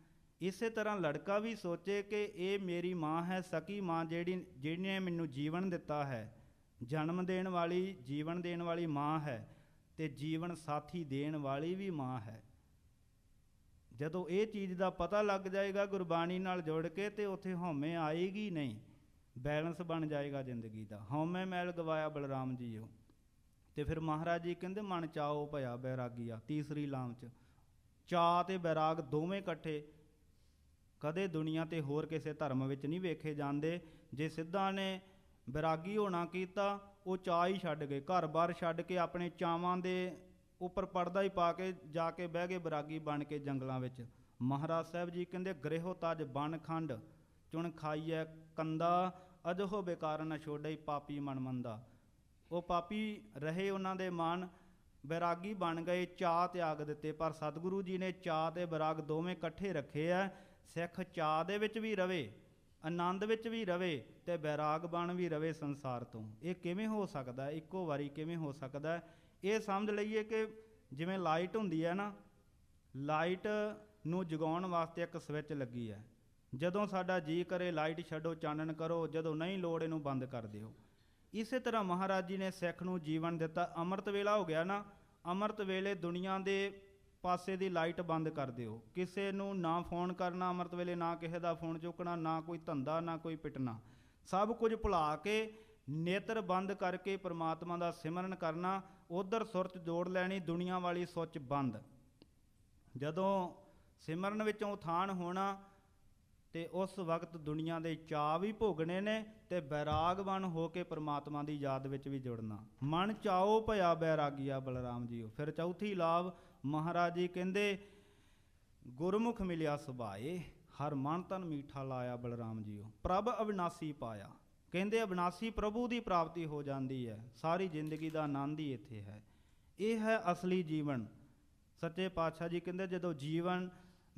ਇਸੇ ਤਰ੍ਹਾਂ ਲੜਕਾ ਵੀ ਸੋਚੇ ਕਿ ਇਹ ਮੇਰੀ ਮਾਂ ਹੈ, ਸਕੀ ਮਾਂ ਜਿਹੜੀ, ਜਿਹਨੇ ਮੈਨੂੰ ਜੀਵਨ ਦਿੱਤਾ ਹੈ। ਜਨਮ ਦੇਣ ਵਾਲੀ, ਜੀਵਨ ਦੇਣ ਵਾਲੀ ਮਾਂ ਹੈ ਤੇ ਜੀਵਨ ਸਾਥੀ ਦੇਣ ਵਾਲੀ ਵੀ ਮਾਂ ਹੈ। ਜਦੋਂ ਇਹ ਚੀਜ਼ ਦਾ ਪਤਾ ਲੱਗ ਜਾਏਗਾ ਗੁਰਬਾਣੀ ਨਾਲ ਜੁੜ ਕੇ ਤੇ ਉੱਥੇ ਹਉਮੈ ਆਏਗੀ ਨਹੀਂ, ਬੈਲੈਂਸ ਬਣ ਜਾਏਗਾ ਜ਼ਿੰਦਗੀ ਦਾ। ਹਉਮੈ ਮੈਲ ਗਵਾਇਆ ਬਲਰਾਮ ਜੀਓ। ਤੇ ਫਿਰ ਮਹਾਰਾਜ ਜੀ ਕਹਿੰਦੇ, ਮਨ ਚਾਓ ਭਇਆ ਬੈਰਾਗੀਆ, ਤੀਸਰੀ ਲਾਮ ਚ। ਚਾ ਤੇ ਬੈਰਾਗ ਦੋਵੇਂ ਇਕੱਠੇ। ਕਦੇ ਦੁਨੀਆ ਤੇ ਹੋਰ ਕਿਸੇ ਧਰਮ ਵਿੱਚ ਨਹੀਂ ਵੇਖੇ ਜਾਂਦੇ। ਜੇ ਸਿੱਧਾ ਨੇ ਬੈਰਾਗੀ ਹੋਣਾ ਕੀਤਾ, ਉਹ ਚਾਹ ਹੀ ਛੱਡ ਗਏ। ਘਰ-ਬਾਰ ਛੱਡ ਕੇ ਆਪਣੇ ਚਾਵਾਂ ਦੇ ਉੱਪਰ ਪਰਦਾ ਹੀ ਪਾ ਕੇ ਜਾ ਕੇ ਬਹਿ ਗਏ ਬੈਰਾਗੀ ਬਣ ਕੇ ਜੰਗਲਾਂ ਵਿੱਚ। ਮਹਾਰਾਜ ਸਾਹਿਬ ਜੀ ਕਹਿੰਦੇ, ਗ੍ਰਹਿਓ ਤਜ ਬਣ ਖੰਡ, ਚੁਣ ਖਾਈਐ ਕੰਦਾ, ਅਜਹੋ ਬੇਕਾਰ ਨਾ ਛੋੜਈ ਪਾਪੀ ਮਨ ਮੰਦਾ। ਉਹ ਪਾਪੀ ਰਹੇ ਉਹਨਾਂ ਦੇ ਮਨ ਬੈਰਾਗੀ ਬਣ ਗਏ ਚਾਹ ਤਿਆਗ ਦਿੱਤੇ। ਪਰ ਸਤਿਗੁਰੂ ਜੀ ਨੇ ਚਾਹ ਤੇ ਬੈਰਾਗ ਦੋਵੇਂ ਇਕੱਠੇ ਰੱਖੇ ਆ ਸਿੱਖ ਚਾਹ ਦੇ ਵਿੱਚ ਵੀ ਰਵੇ, ਆਨੰਦ ਵਿੱਚ ਵੀ ਰਵੇ ਤੇ ਬੈਰਾਗ ਬਣ ਵੀ ਰਵੇ ਸੰਸਾਰ ਤੋਂ। ਇਹ ਕਿਵੇਂ ਹੋ ਸਕਦਾ? ਇੱਕੋ ਵਾਰੀ ਕਿਵੇਂ ਹੋ ਸਕਦਾ? ਇਹ ਸਮਝ ਲਈਏ ਕਿ ਜਿਵੇਂ ਲਾਈਟ ਹੁੰਦੀ ਹੈ ਨਾ, ਲਾਈਟ ਨੂੰ ਜਗਾਉਣ ਵਾਸਤੇ ਇੱਕ ਸਵਿੱਚ ਲੱਗੀ ਹੈ। ਜਦੋਂ ਸਾਡਾ ਜੀ ਕਰੇ, ਲਾਈਟ ਛੱਡੋ, ਚਾਨਣ ਕਰੋ, ਜਦੋਂ ਨਹੀਂ ਲੋੜ ਇਹਨੂੰ ਬੰਦ ਕਰ ਦਿਓ। ਇਸੇ ਤਰ੍ਹਾਂ ਮਹਾਰਾਜ ਜੀ ਨੇ ਸਿੱਖ ਨੂੰ ਜੀਵਨ ਦਿੱਤਾ। ਅੰਮ੍ਰਿਤ ਵੇਲਾ ਹੋ ਗਿਆ ਨਾ, ਅੰਮ੍ਰਿਤ ਵੇਲੇ ਦੁਨੀਆ ਦੇ ਪਾਸੇ ਦੀ ਲਾਈਟ ਬੰਦ ਕਰ ਦਿਓ। ਕਿਸੇ ਨੂੰ ਨਾ ਫੋਨ ਕਰਨਾ ਅੰਮ੍ਰਿਤ ਵੇਲੇ, ਨਾ ਕਿਸੇ ਦਾ ਫੋਨ ਚੁੱਕਣਾ, ਨਾ ਕੋਈ ਧੰਦਾ, ਨਾ ਕੋਈ ਪਿਟਣਾ। ਸਭ ਕੁਝ ਭੁਲਾ ਕੇ ਨੇਤਰ ਬੰਦ ਕਰਕੇ ਪ੍ਰਮਾਤਮਾ ਦਾ ਸਿਮਰਨ ਕਰਨਾ ਉਧਰ ਸੁਰਤ ਜੋੜ ਲੈਣੀ, ਦੁਨੀਆ ਵਾਲੀ ਸੁੱਚ ਬੰਦ। ਜਦੋਂ ਸਿਮਰਨ ਵਿੱਚੋਂ ਉਥਾਨ ਹੋਣਾ ਤੇ ਉਸ ਵਕਤ ਦੁਨੀਆ ਦੇ ਚਾਅ ਵੀ ਭੋਗਣੇ ਨੇ ਤੇ ਬੈਰਾਗਵਾਨ ਹੋ ਕੇ ਪ੍ਰਮਾਤਮਾ ਦੀ ਯਾਦ ਵਿੱਚ ਵੀ ਜੁੜਨਾ। ਮਨ ਚਾਓ ਭਇਆ ਬੈਰਾਗੀਆ ਬਲਰਾਮ ਜੀਓ। ਫਿਰ ਚੌਥੀ ਲਾਭ ਮਹਾਰਾਜ ਜੀ ਕਹਿੰਦੇ, ਗੁਰਮੁਖ ਮਿਲਿਆ ਸੁਭਾਏ, ਹਰ ਮਨ ਤਨ ਮੀਠਾ ਲਾਇਆ ਬਲਰਾਮ ਜੀਓ। ਪ੍ਰਭ ਅਵਿਨਾਸੀ ਪਾਇਆ ਕਹਿੰਦੇ ਅਵਿਨਾਸੀ ਪ੍ਰਭੂ ਦੀ ਪ੍ਰਾਪਤੀ ਹੋ ਜਾਂਦੀ ਹੈ। ਸਾਰੀ ਜ਼ਿੰਦਗੀ ਦਾ ਆਨੰਦ ਹੀ ਇੱਥੇ ਹੈ। ਇਹ ਹੈ ਅਸਲੀ ਜੀਵਨ। ਸੱਚੇ ਪਾਤਸ਼ਾਹ ਜੀ ਕਹਿੰਦੇ, ਜਦੋਂ ਜੀਵਨ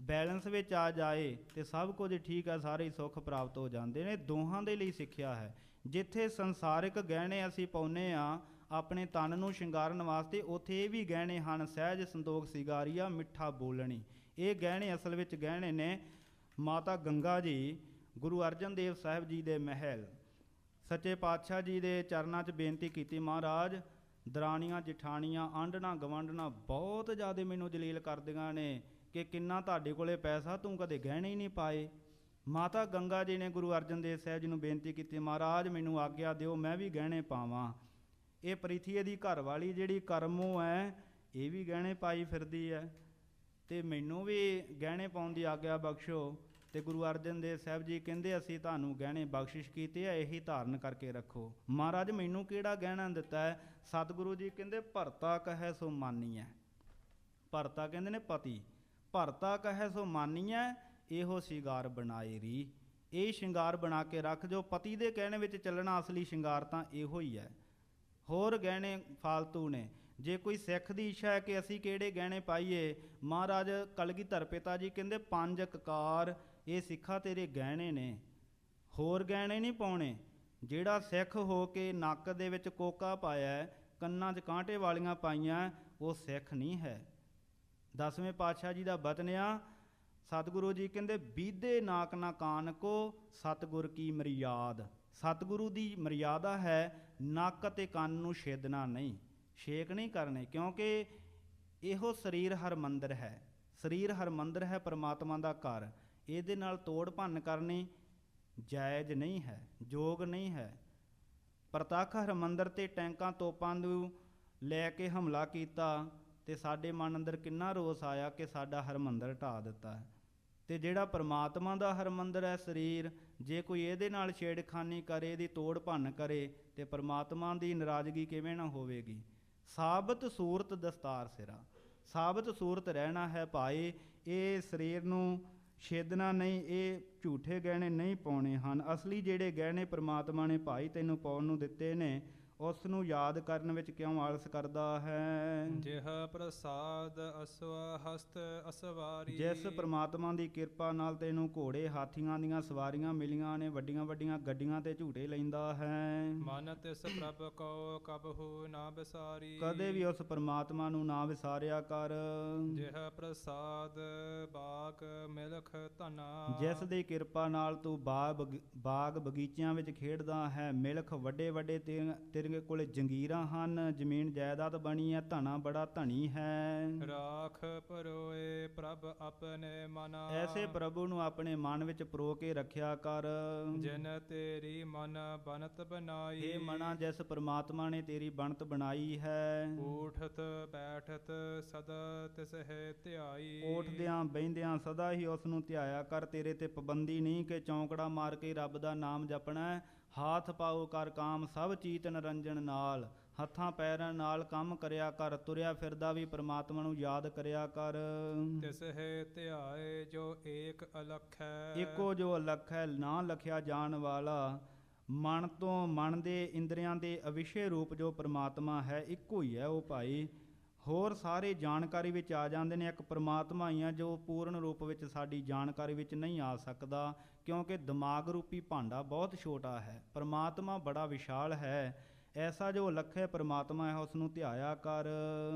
ਬੈਲੈਂਸ ਵਿੱਚ ਆ ਜਾਏ ਤੇ ਸਭ ਕੁਝ ਠੀਕ ਹੈ, ਸਾਰੇ ਸੁੱਖ ਪ੍ਰਾਪਤ ਹੋ ਜਾਂਦੇ ਨੇ। ਦੋਹਾਂ ਦੇ ਲਈ ਸਿੱਖਿਆ ਹੈ। ਜਿੱਥੇ ਸੰਸਾਰਿਕ ਗਹਿਣੇ ਅਸੀਂ ਪਾਉਨੇ ਆ ਆਪਣੇ ਤਨ ਨੂੰ ਸ਼ਿੰਗਾਰਨ ਵਾਸਤੇ, ਉਥੇ ਇਹ ਵੀ ਗਹਿਣੇ ਹਨ, ਸਹਿਜ, ਸੰਤੋਖ, ਸਿਗਾਰੀਆ, ਮਿੱਠਾ, ਬੋਲਣੀ। ਇਹ ਗਹਿਣੇ ਅਸਲ ਵਿੱਚ ਗਹਿਣੇ ਨੇ ਮਾਤਾ ਗੰਗਾ ਜੀ, ਗੁਰੂ ਅਰਜਨ ਦੇਵ ਸਾਹਿਬ ਜੀ ਦੇ ਮਹਿਲ। ਸੱਚੇ ਪਾਤਸ਼ਾਹ ਜੀ ਦੇ ਚਰਨਾਂ 'ਚ ਬੇਨਤੀ ਕੀਤੀ ਮਹਾਰਾਜ, ਦਰਾਣੀਆਂ, ਜਠਾਣੀਆਂ, ਆਂਢਣਾ ਗਵੰਡਣਾ ਬਹੁਤ ਜ਼ਿਆਦਾ ਮੈਨੂੰ ਜਲੀਲ ਕਰਦੀਆਂ ਨੇ ਕਿ ਕਿੰਨਾ ਤੁਹਾਡੇ ਕੋਲੇ ਪੈਸਾ ਤੂੰ ਕਦੇ ਗਹਿਣੇ ਹੀ ਨਹੀਂ ਪਾਏ। ਮਾਤਾ ਗੰਗਾ ਜੀ ਨੇ ਗੁਰੂ ਅਰਜਨ ਦੇਵ ਸਾਹਿਬ ਜੀ ਨੂੰ ਬੇਨਤੀ ਕੀਤੀ, ਮਹਾਰਾਜ, ਮੈਨੂੰ ਆਗਿਆ ਦਿਓ, ਮੈਂ ਵੀ ਗਹਿਣੇ ਪਾਵਾਂ। ਇਹ ਪ੍ਰਿਥੀਏ ਦੀ ਘਰ ਵਾਲੀ ਜਿਹੜੀ ਕਰਮੋ ਹੈ, ਇਹ ਵੀ ਗਹਿਣੇ ਪਾਈ ਫਿਰਦੀ ਹੈ ਤੇ ਮੈਨੂੰ ਵੀ ਗਹਿਣੇ ਪਾਉਣ ਦੀ ਆਗਿਆ ਬਖਸ਼ੋ। ਤੇ ਗੁਰੂ ਅਰਜਨ ਦੇਵ ਸਾਹਿਬ ਜੀ ਕਹਿੰਦੇ, ਅਸੀਂ ਤੁਹਾਨੂੰ ਗਹਿਣੇ ਬਖਸ਼ਿਸ਼ ਕੀਤੇ ਆ, ਇਹੀ ਧਾਰਨ ਕਰਕੇ ਰੱਖੋ। ਮਹਾਰਾਜ, ਮੈਨੂੰ ਕਿਹੜਾ ਗਹਿਣਾ ਦਿੱਤਾ ਹੈ? ਸਤਿਗੁਰੂ ਜੀ ਕਹਿੰਦੇ, ਭਰਤਾ ਕਹੈ ਸੋ ਮਾਨੀਐ। ਭਰਤਾ ਕਹਿੰਦੇ ਨੇ ਪਤੀ, ਭਰਤਾ ਕਹੈ ਸੋ ਮਾਨੀਐ, ਇਹੋ ਸ਼ਿੰਗਾਰ ਬਣਾਏ ਰੀ। ਇਹ ਸ਼ਿੰਗਾਰ ਬਣਾ ਕੇ ਰੱਖ ਜੋ ਪਤੀ ਦੇ ਕਹਿਣੇ ਵਿੱਚ ਚੱਲਣਾ ਅਸਲੀ ਸ਼ਿੰਗਾਰ ਤਾਂ ਇਹੋ ਹੀ ਹੈ। ਹੋਰ ਗਹਿਣੇ ਫਾਲਤੂ ਨੇ। ਜੇ ਕੋਈ ਸਿੱਖ ਦੀ ਇੱਛਾ ਹੈ ਕਿ ਅਸੀਂ ਕਿਹੜੇ ਗਹਿਣੇ ਪਾਈਏ, ਮਹਾਰਾਜ ਕਲਗੀਧਰ ਪਿਤਾ ਜੀ ਕਹਿੰਦੇ, ਪੰਜ ਕਕਾਰ ਇਹ ਸਿੱਖਾ ਤੇਰੇ ਗਹਿਣੇ ਨੇ। ਹੋਰ ਗਹਿਣੇ ਨਹੀਂ ਪਾਉਣੇ। ਜਿਹੜਾ ਸਿੱਖ ਹੋ ਕੇ ਨੱਕ ਦੇ ਵਿੱਚ ਕੋਕਾ ਪਾਇਆ ਕੰਨਾਂ 'ਚ ਕਾਂਟੇ ਵਾਲੀਆਂ ਪਾਈਆਂ ਉਹ ਸਿੱਖ ਨਹੀਂ ਹੈ। ਦਸਵੇਂ ਪਾਤਸ਼ਾਹ ਜੀ ਦਾ ਬਤਨਿਆ ਸਤਿਗੁਰੂ ਜੀ ਕਹਿੰਦੇ, ਬੀਦੇ ਨਾਕ ਨਾ ਕਾਨ ਕੋ ਸਤਿਗੁਰ ਕੀ ਮਰਿਆਦ। ਸਤਿਗੁਰੂ ਦੀ ਮਰਿਆਦਾ ਹੈ, ਨੱਕ ਤੇ ਕੰਨ ਨੂੰ ਛੇਦਣਾ ਨਹੀਂ। ਛੇਕ ਨਹੀਂ ਕਰਨੇ, ਕਿਉਂਕਿ ਇਹੋ ਸਰੀਰ ਹਰਮੰਦਰ ਹੈ। ਸਰੀਰ ਹਰਮੰਦਰ ਹੈ, ਪਰਮਾਤਮਾ ਦਾ ਘਰ। ਇਹਦੇ ਨਾਲ ਤੋੜ ਭੰਨ ਕਰਨੀ ਜਾਇਜ਼ ਨਹੀਂ ਹੈ, ਯੋਗ ਨਹੀਂ ਹੈ। ਪ੍ਰਤੱਖ ਹਰਮੰਦਰ ਤੇ ਟੈਂਕਾਂ ਤੋਪਾਂ ਨੂੰ ਲੈ ਕੇ ਹਮਲਾ ਕੀਤਾ ਤੇ ਸਾਡੇ ਮਨ ਅੰਦਰ ਕਿੰਨਾ ਰੋਸ ਆਇਆ ਕਿ ਸਾਡਾ ਹਰਮੰਦਰ ਢਾ ਦਿੱਤਾ ਹੈ। ਤੇ ਜਿਹੜਾ ਪ੍ਰਮਾਤਮਾ ਦਾ ਹਰਮੰਦਰ ਹੈ, ਸਰੀਰ, ਜੇ ਕੋਈ ਇਹਦੇ ਨਾਲ ਛੇੜਖਾਨੀ ਕਰੇ, ਇਹਦੀ ਤੋੜ ਭੰਨ ਕਰੇ, ਤੇ ਪ੍ਰਮਾਤਮਾ ਦੀ ਨਾਰਾਜ਼ਗੀ ਕਿਵੇਂ ਨਾ ਹੋਵੇਗੀ? ਸਾਬਤ ਸੂਰਤ ਦਸਤਾਰ ਸਿਰਾ, ਸਾਬਤ ਸੂਰਤ ਰਹਿਣਾ ਹੈ ਭਾਈ, ਇਹ ਸਰੀਰ ਨੂੰ ਛੇਦਣਾ ਨਹੀਂ, ਇਹ ਝੂਠੇ ਗਹਿਣੇ ਨਹੀਂ ਪਾਉਣੇ ਹਨ। ਅਸਲੀ ਜਿਹੜੇ ਗਹਿਣੇ ਪ੍ਰਮਾਤਮਾ ਨੇ ਭਾਈ ਤੈਨੂੰ ਪਾਉਣ ਨੂੰ ਦਿੱਤੇ ਨੇ ਉਸ ਨੂੰ ਯਾਦ ਕਰਨ ਵਿੱਚ ਕਿਉਂ ਆਲਸ ਕਰਦਾ ਹੈ? ਜਿਹ ਪ੍ਰਸਾਦ ਅਸਵ ਹਸਤ ਅਸਵਾਰੀ। ਜਿਸ ਪ੍ਰਮਾਤਮਾ ਦੀ ਕਿਰਪਾ ਨਾਲ ਤੈਨੂੰ ਘੋੜੇ ਹਾਥੀਆਂ ਦੀਆਂ ਸਵਾਰੀਆਂ ਮਿਲੀਆਂ ਨੇ ਵੱਡੀਆਂ ਵੱਡੀਆਂ ਗੱਡੀਆਂ ਤੇ ਝੂਟੇ ਲੈਂਦਾ ਹੈ। ਮਨ ਤਿਸ ਪ੍ਰਭ ਕੋ ਕਬਹੂ ਨਾ ਬਿਸਾਰੀ। ਕਦੇ ਵੀ ਉਸ ਪ੍ਰਮਾਤਮਾ ਨੂੰ ਨਾ ਵਿਸਾਰਿਆ ਕਰ। ਜਿਹ ਪ੍ਰਸਾਦ ਬਾਗ ਮਿਲਖ ਧਨਾ। ਜਿਸ ਦੀ ਕਿਰਪਾ ਨਾਲ ਤੂੰ ਬਾਗ ਬਗੀ- ਬਾਗ ਬਗੀਚਿਆਂ ਵਿੱਚ ਖੇਡਦਾ ਹੈ ਮਿਲਖ ਵੱਡੇ ਵੱਡੇ ਤੇਰੇ ਤੇਰੇ ਕੋਲੇ ਜੰਗੀਰਾਂ ਹਨ ਜ਼ਮੀਨ ਜਾਇਦਾਦ ਬਣੀ ਹੈ ਧਨਾ ਬੜਾ ਧਨੀ ਹੈ। ਰਾਖ ਪਰੋਏ ਪ੍ਰਭ ਆਪਣੇ ਮਨਾ ਐਸੇ ਪ੍ਰਭੂ ਨੂੰ ਆਪਣੇ ਮਨ ਵਿੱਚ ਪਰੋ ਕੇ ਰੱਖਿਆ ਕਰ। ਜਿਨ ਤੇਰੀ ਮਨ ਬਨਤ ਬਣਾਈ। ਇਹ ਮਨਾ ਜਿਸ ਪ੍ਰਮਾਤਮਾ ਨੇ ਤੇਰੀ ਬਣਤ ਬਣਾਈ ਹੈ। ਊਠਤ ਬੈਠਤ ਸਦਾ ਤਿਸ ਹੈ ਧਿਆਈ। ਉੱਠਦਿਆਂ ਬਹਿੰਦਿਆਂ ਸਦਾ ਹੀ ਉਸ ਨੂੰ ਧਿਆਇਆ ਕਰ। ਤੇਰੇ ਤੇ ਪਾਬੰਦੀ ਨਹੀਂ ਕਿ ਚੌਂਕੜਾ ਮਾਰ ਕੇ ਰੱਬ ਦਾ ਨਾਮ ਜਪਣਾ। ਹਾਥ ਪਾਓ ਕਰ ਕਾਮ ਸਭ ਚੀਤ ਨਰੰਜਨ ਨਾਲ। ਹੱਥਾਂ ਪੈਰਾਂ ਨਾਲ ਕੰਮ ਕਰਿਆ ਕਰ ਤੁਰਿਆ ਫਿਰਦਾ ਵੀ ਪ੍ਰਮਾਤਮਾ ਨੂੰ ਯਾਦ ਕਰਿਆ ਕਰ। ਤਿਸ ਹੈ ਧਿਆਏ ਜੋ ਏਕ ਅਲਖ। ਹੈ ਇੱਕੋ ਜੋ ਅਲਖ ਹੈ ਨਾ ਲਖਿਆ ਜਾਣ ਵਾਲਾ। ਮਨ ਤੋਂ ਮਨ ਦੇ ਇੰਦਰੀਆਂ ਦੇ ਅਵਿਸ਼ੇ ਰੂਪ ਜੋ ਪ੍ਰਮਾਤਮਾ ਹੈ ਇੱਕੋ ਹੀ ਹੈ ਉਹ ਭਾਈ। ਹੋਰ ਸਾਰੇ ਜਾਣਕਾਰੀ ਵਿੱਚ ਆ ਜਾਂਦੇ ਨੇ। ਇੱਕ ਪ੍ਰਮਾਤਮਾ ਹੀ ਆ ਜੋ ਪੂਰਨ ਰੂਪ ਵਿੱਚ ਸਾਡੀ ਜਾਣਕਾਰੀ ਵਿੱਚ ਨਹੀਂ ਆ ਸਕਦਾ ਕਿਉਂਕਿ ਦਿਮਾਗ ਰੂਪੀ ਭਾਂਡਾ ਬਹੁਤ ਛੋਟਾ ਹੈ। ਪ੍ਰਮਾਤਮਾ ਬੜਾ ਵਿਸ਼ਾਲ ਹੈ। ਐਸਾ ਜੋ ਅਲਖ ਹੈ ਪ੍ਰਮਾਤਮਾ ਹੈ ਉਸ ਨੂੰ ਧਿਆਇਆ ਕਰ।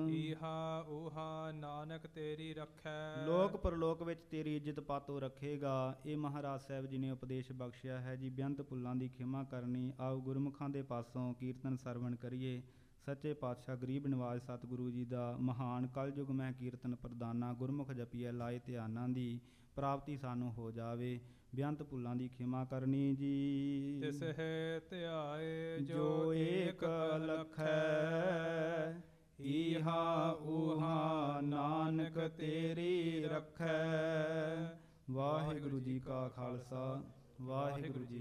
ਈਹਾ ਊਹਾ ਨਾਨਕ ਤੇਰੀ ਰੱਖੈ। ਲੋਕ ਪਰਲੋਕ ਵਿੱਚ ਤੇਰੀ ਇੱਜ਼ਤ ਪਾਤੋ ਰੱਖੇਗਾ। ਇਹ ਮਹਾਰਾਜ ਸਾਹਿਬ ਜੀ ਨੇ ਉਪਦੇਸ਼ ਬਖਸ਼ਿਆ ਹੈ ਜੀ ਬੇਅੰਤ ਭੁੱਲਾਂ ਦੀ ਖਿਮਾ ਕਰਨੀ। ਆਓ ਗੁਰਮੁਖਾਂ ਦੇ ਪਾਸੋਂ ਕੀਰਤਨ ਸਰਵਣ ਕਰੀਏ। ਸੱਚੇ ਪਾਤਸ਼ਾਹ ਗਰੀਬ ਨਿਵਾਜ ਸਤਿਗੁਰੂ ਜੀ ਦਾ ਮਹਾਨ ਕਲਯੁਗ ਮੈਂ ਕੀਰਤਨ ਪ੍ਰਦਾਨਾ ਗੁਰਮੁਖ ਜਪੀਐ ਲਾਏ ਧਿਆਨਾਂ ਦੀ ਪ੍ਰਾਪਤੀ ਸਾਨੂੰ ਹੋ ਜਾਵੇ। ਬੇਅੰਤ ਭੁੱਲਾਂ ਦੀ ਖਿਮਾ ਕਰਨੀ ਜੀ। ਤਿਸ ਹੈ ਧਿਆਏ ਜੋ ਏਕ ਅਲਖ ਹੈ ਈਹਾ ਊਹਾ ਨਾਨਕ ਤੇਰੀ ਰੱਖੈ। ਵਾਹਿਗੁਰੂ ਜੀ ਕਾ ਖਾਲਸਾ ਵਾਹਿਗੁਰੂ ਜੀ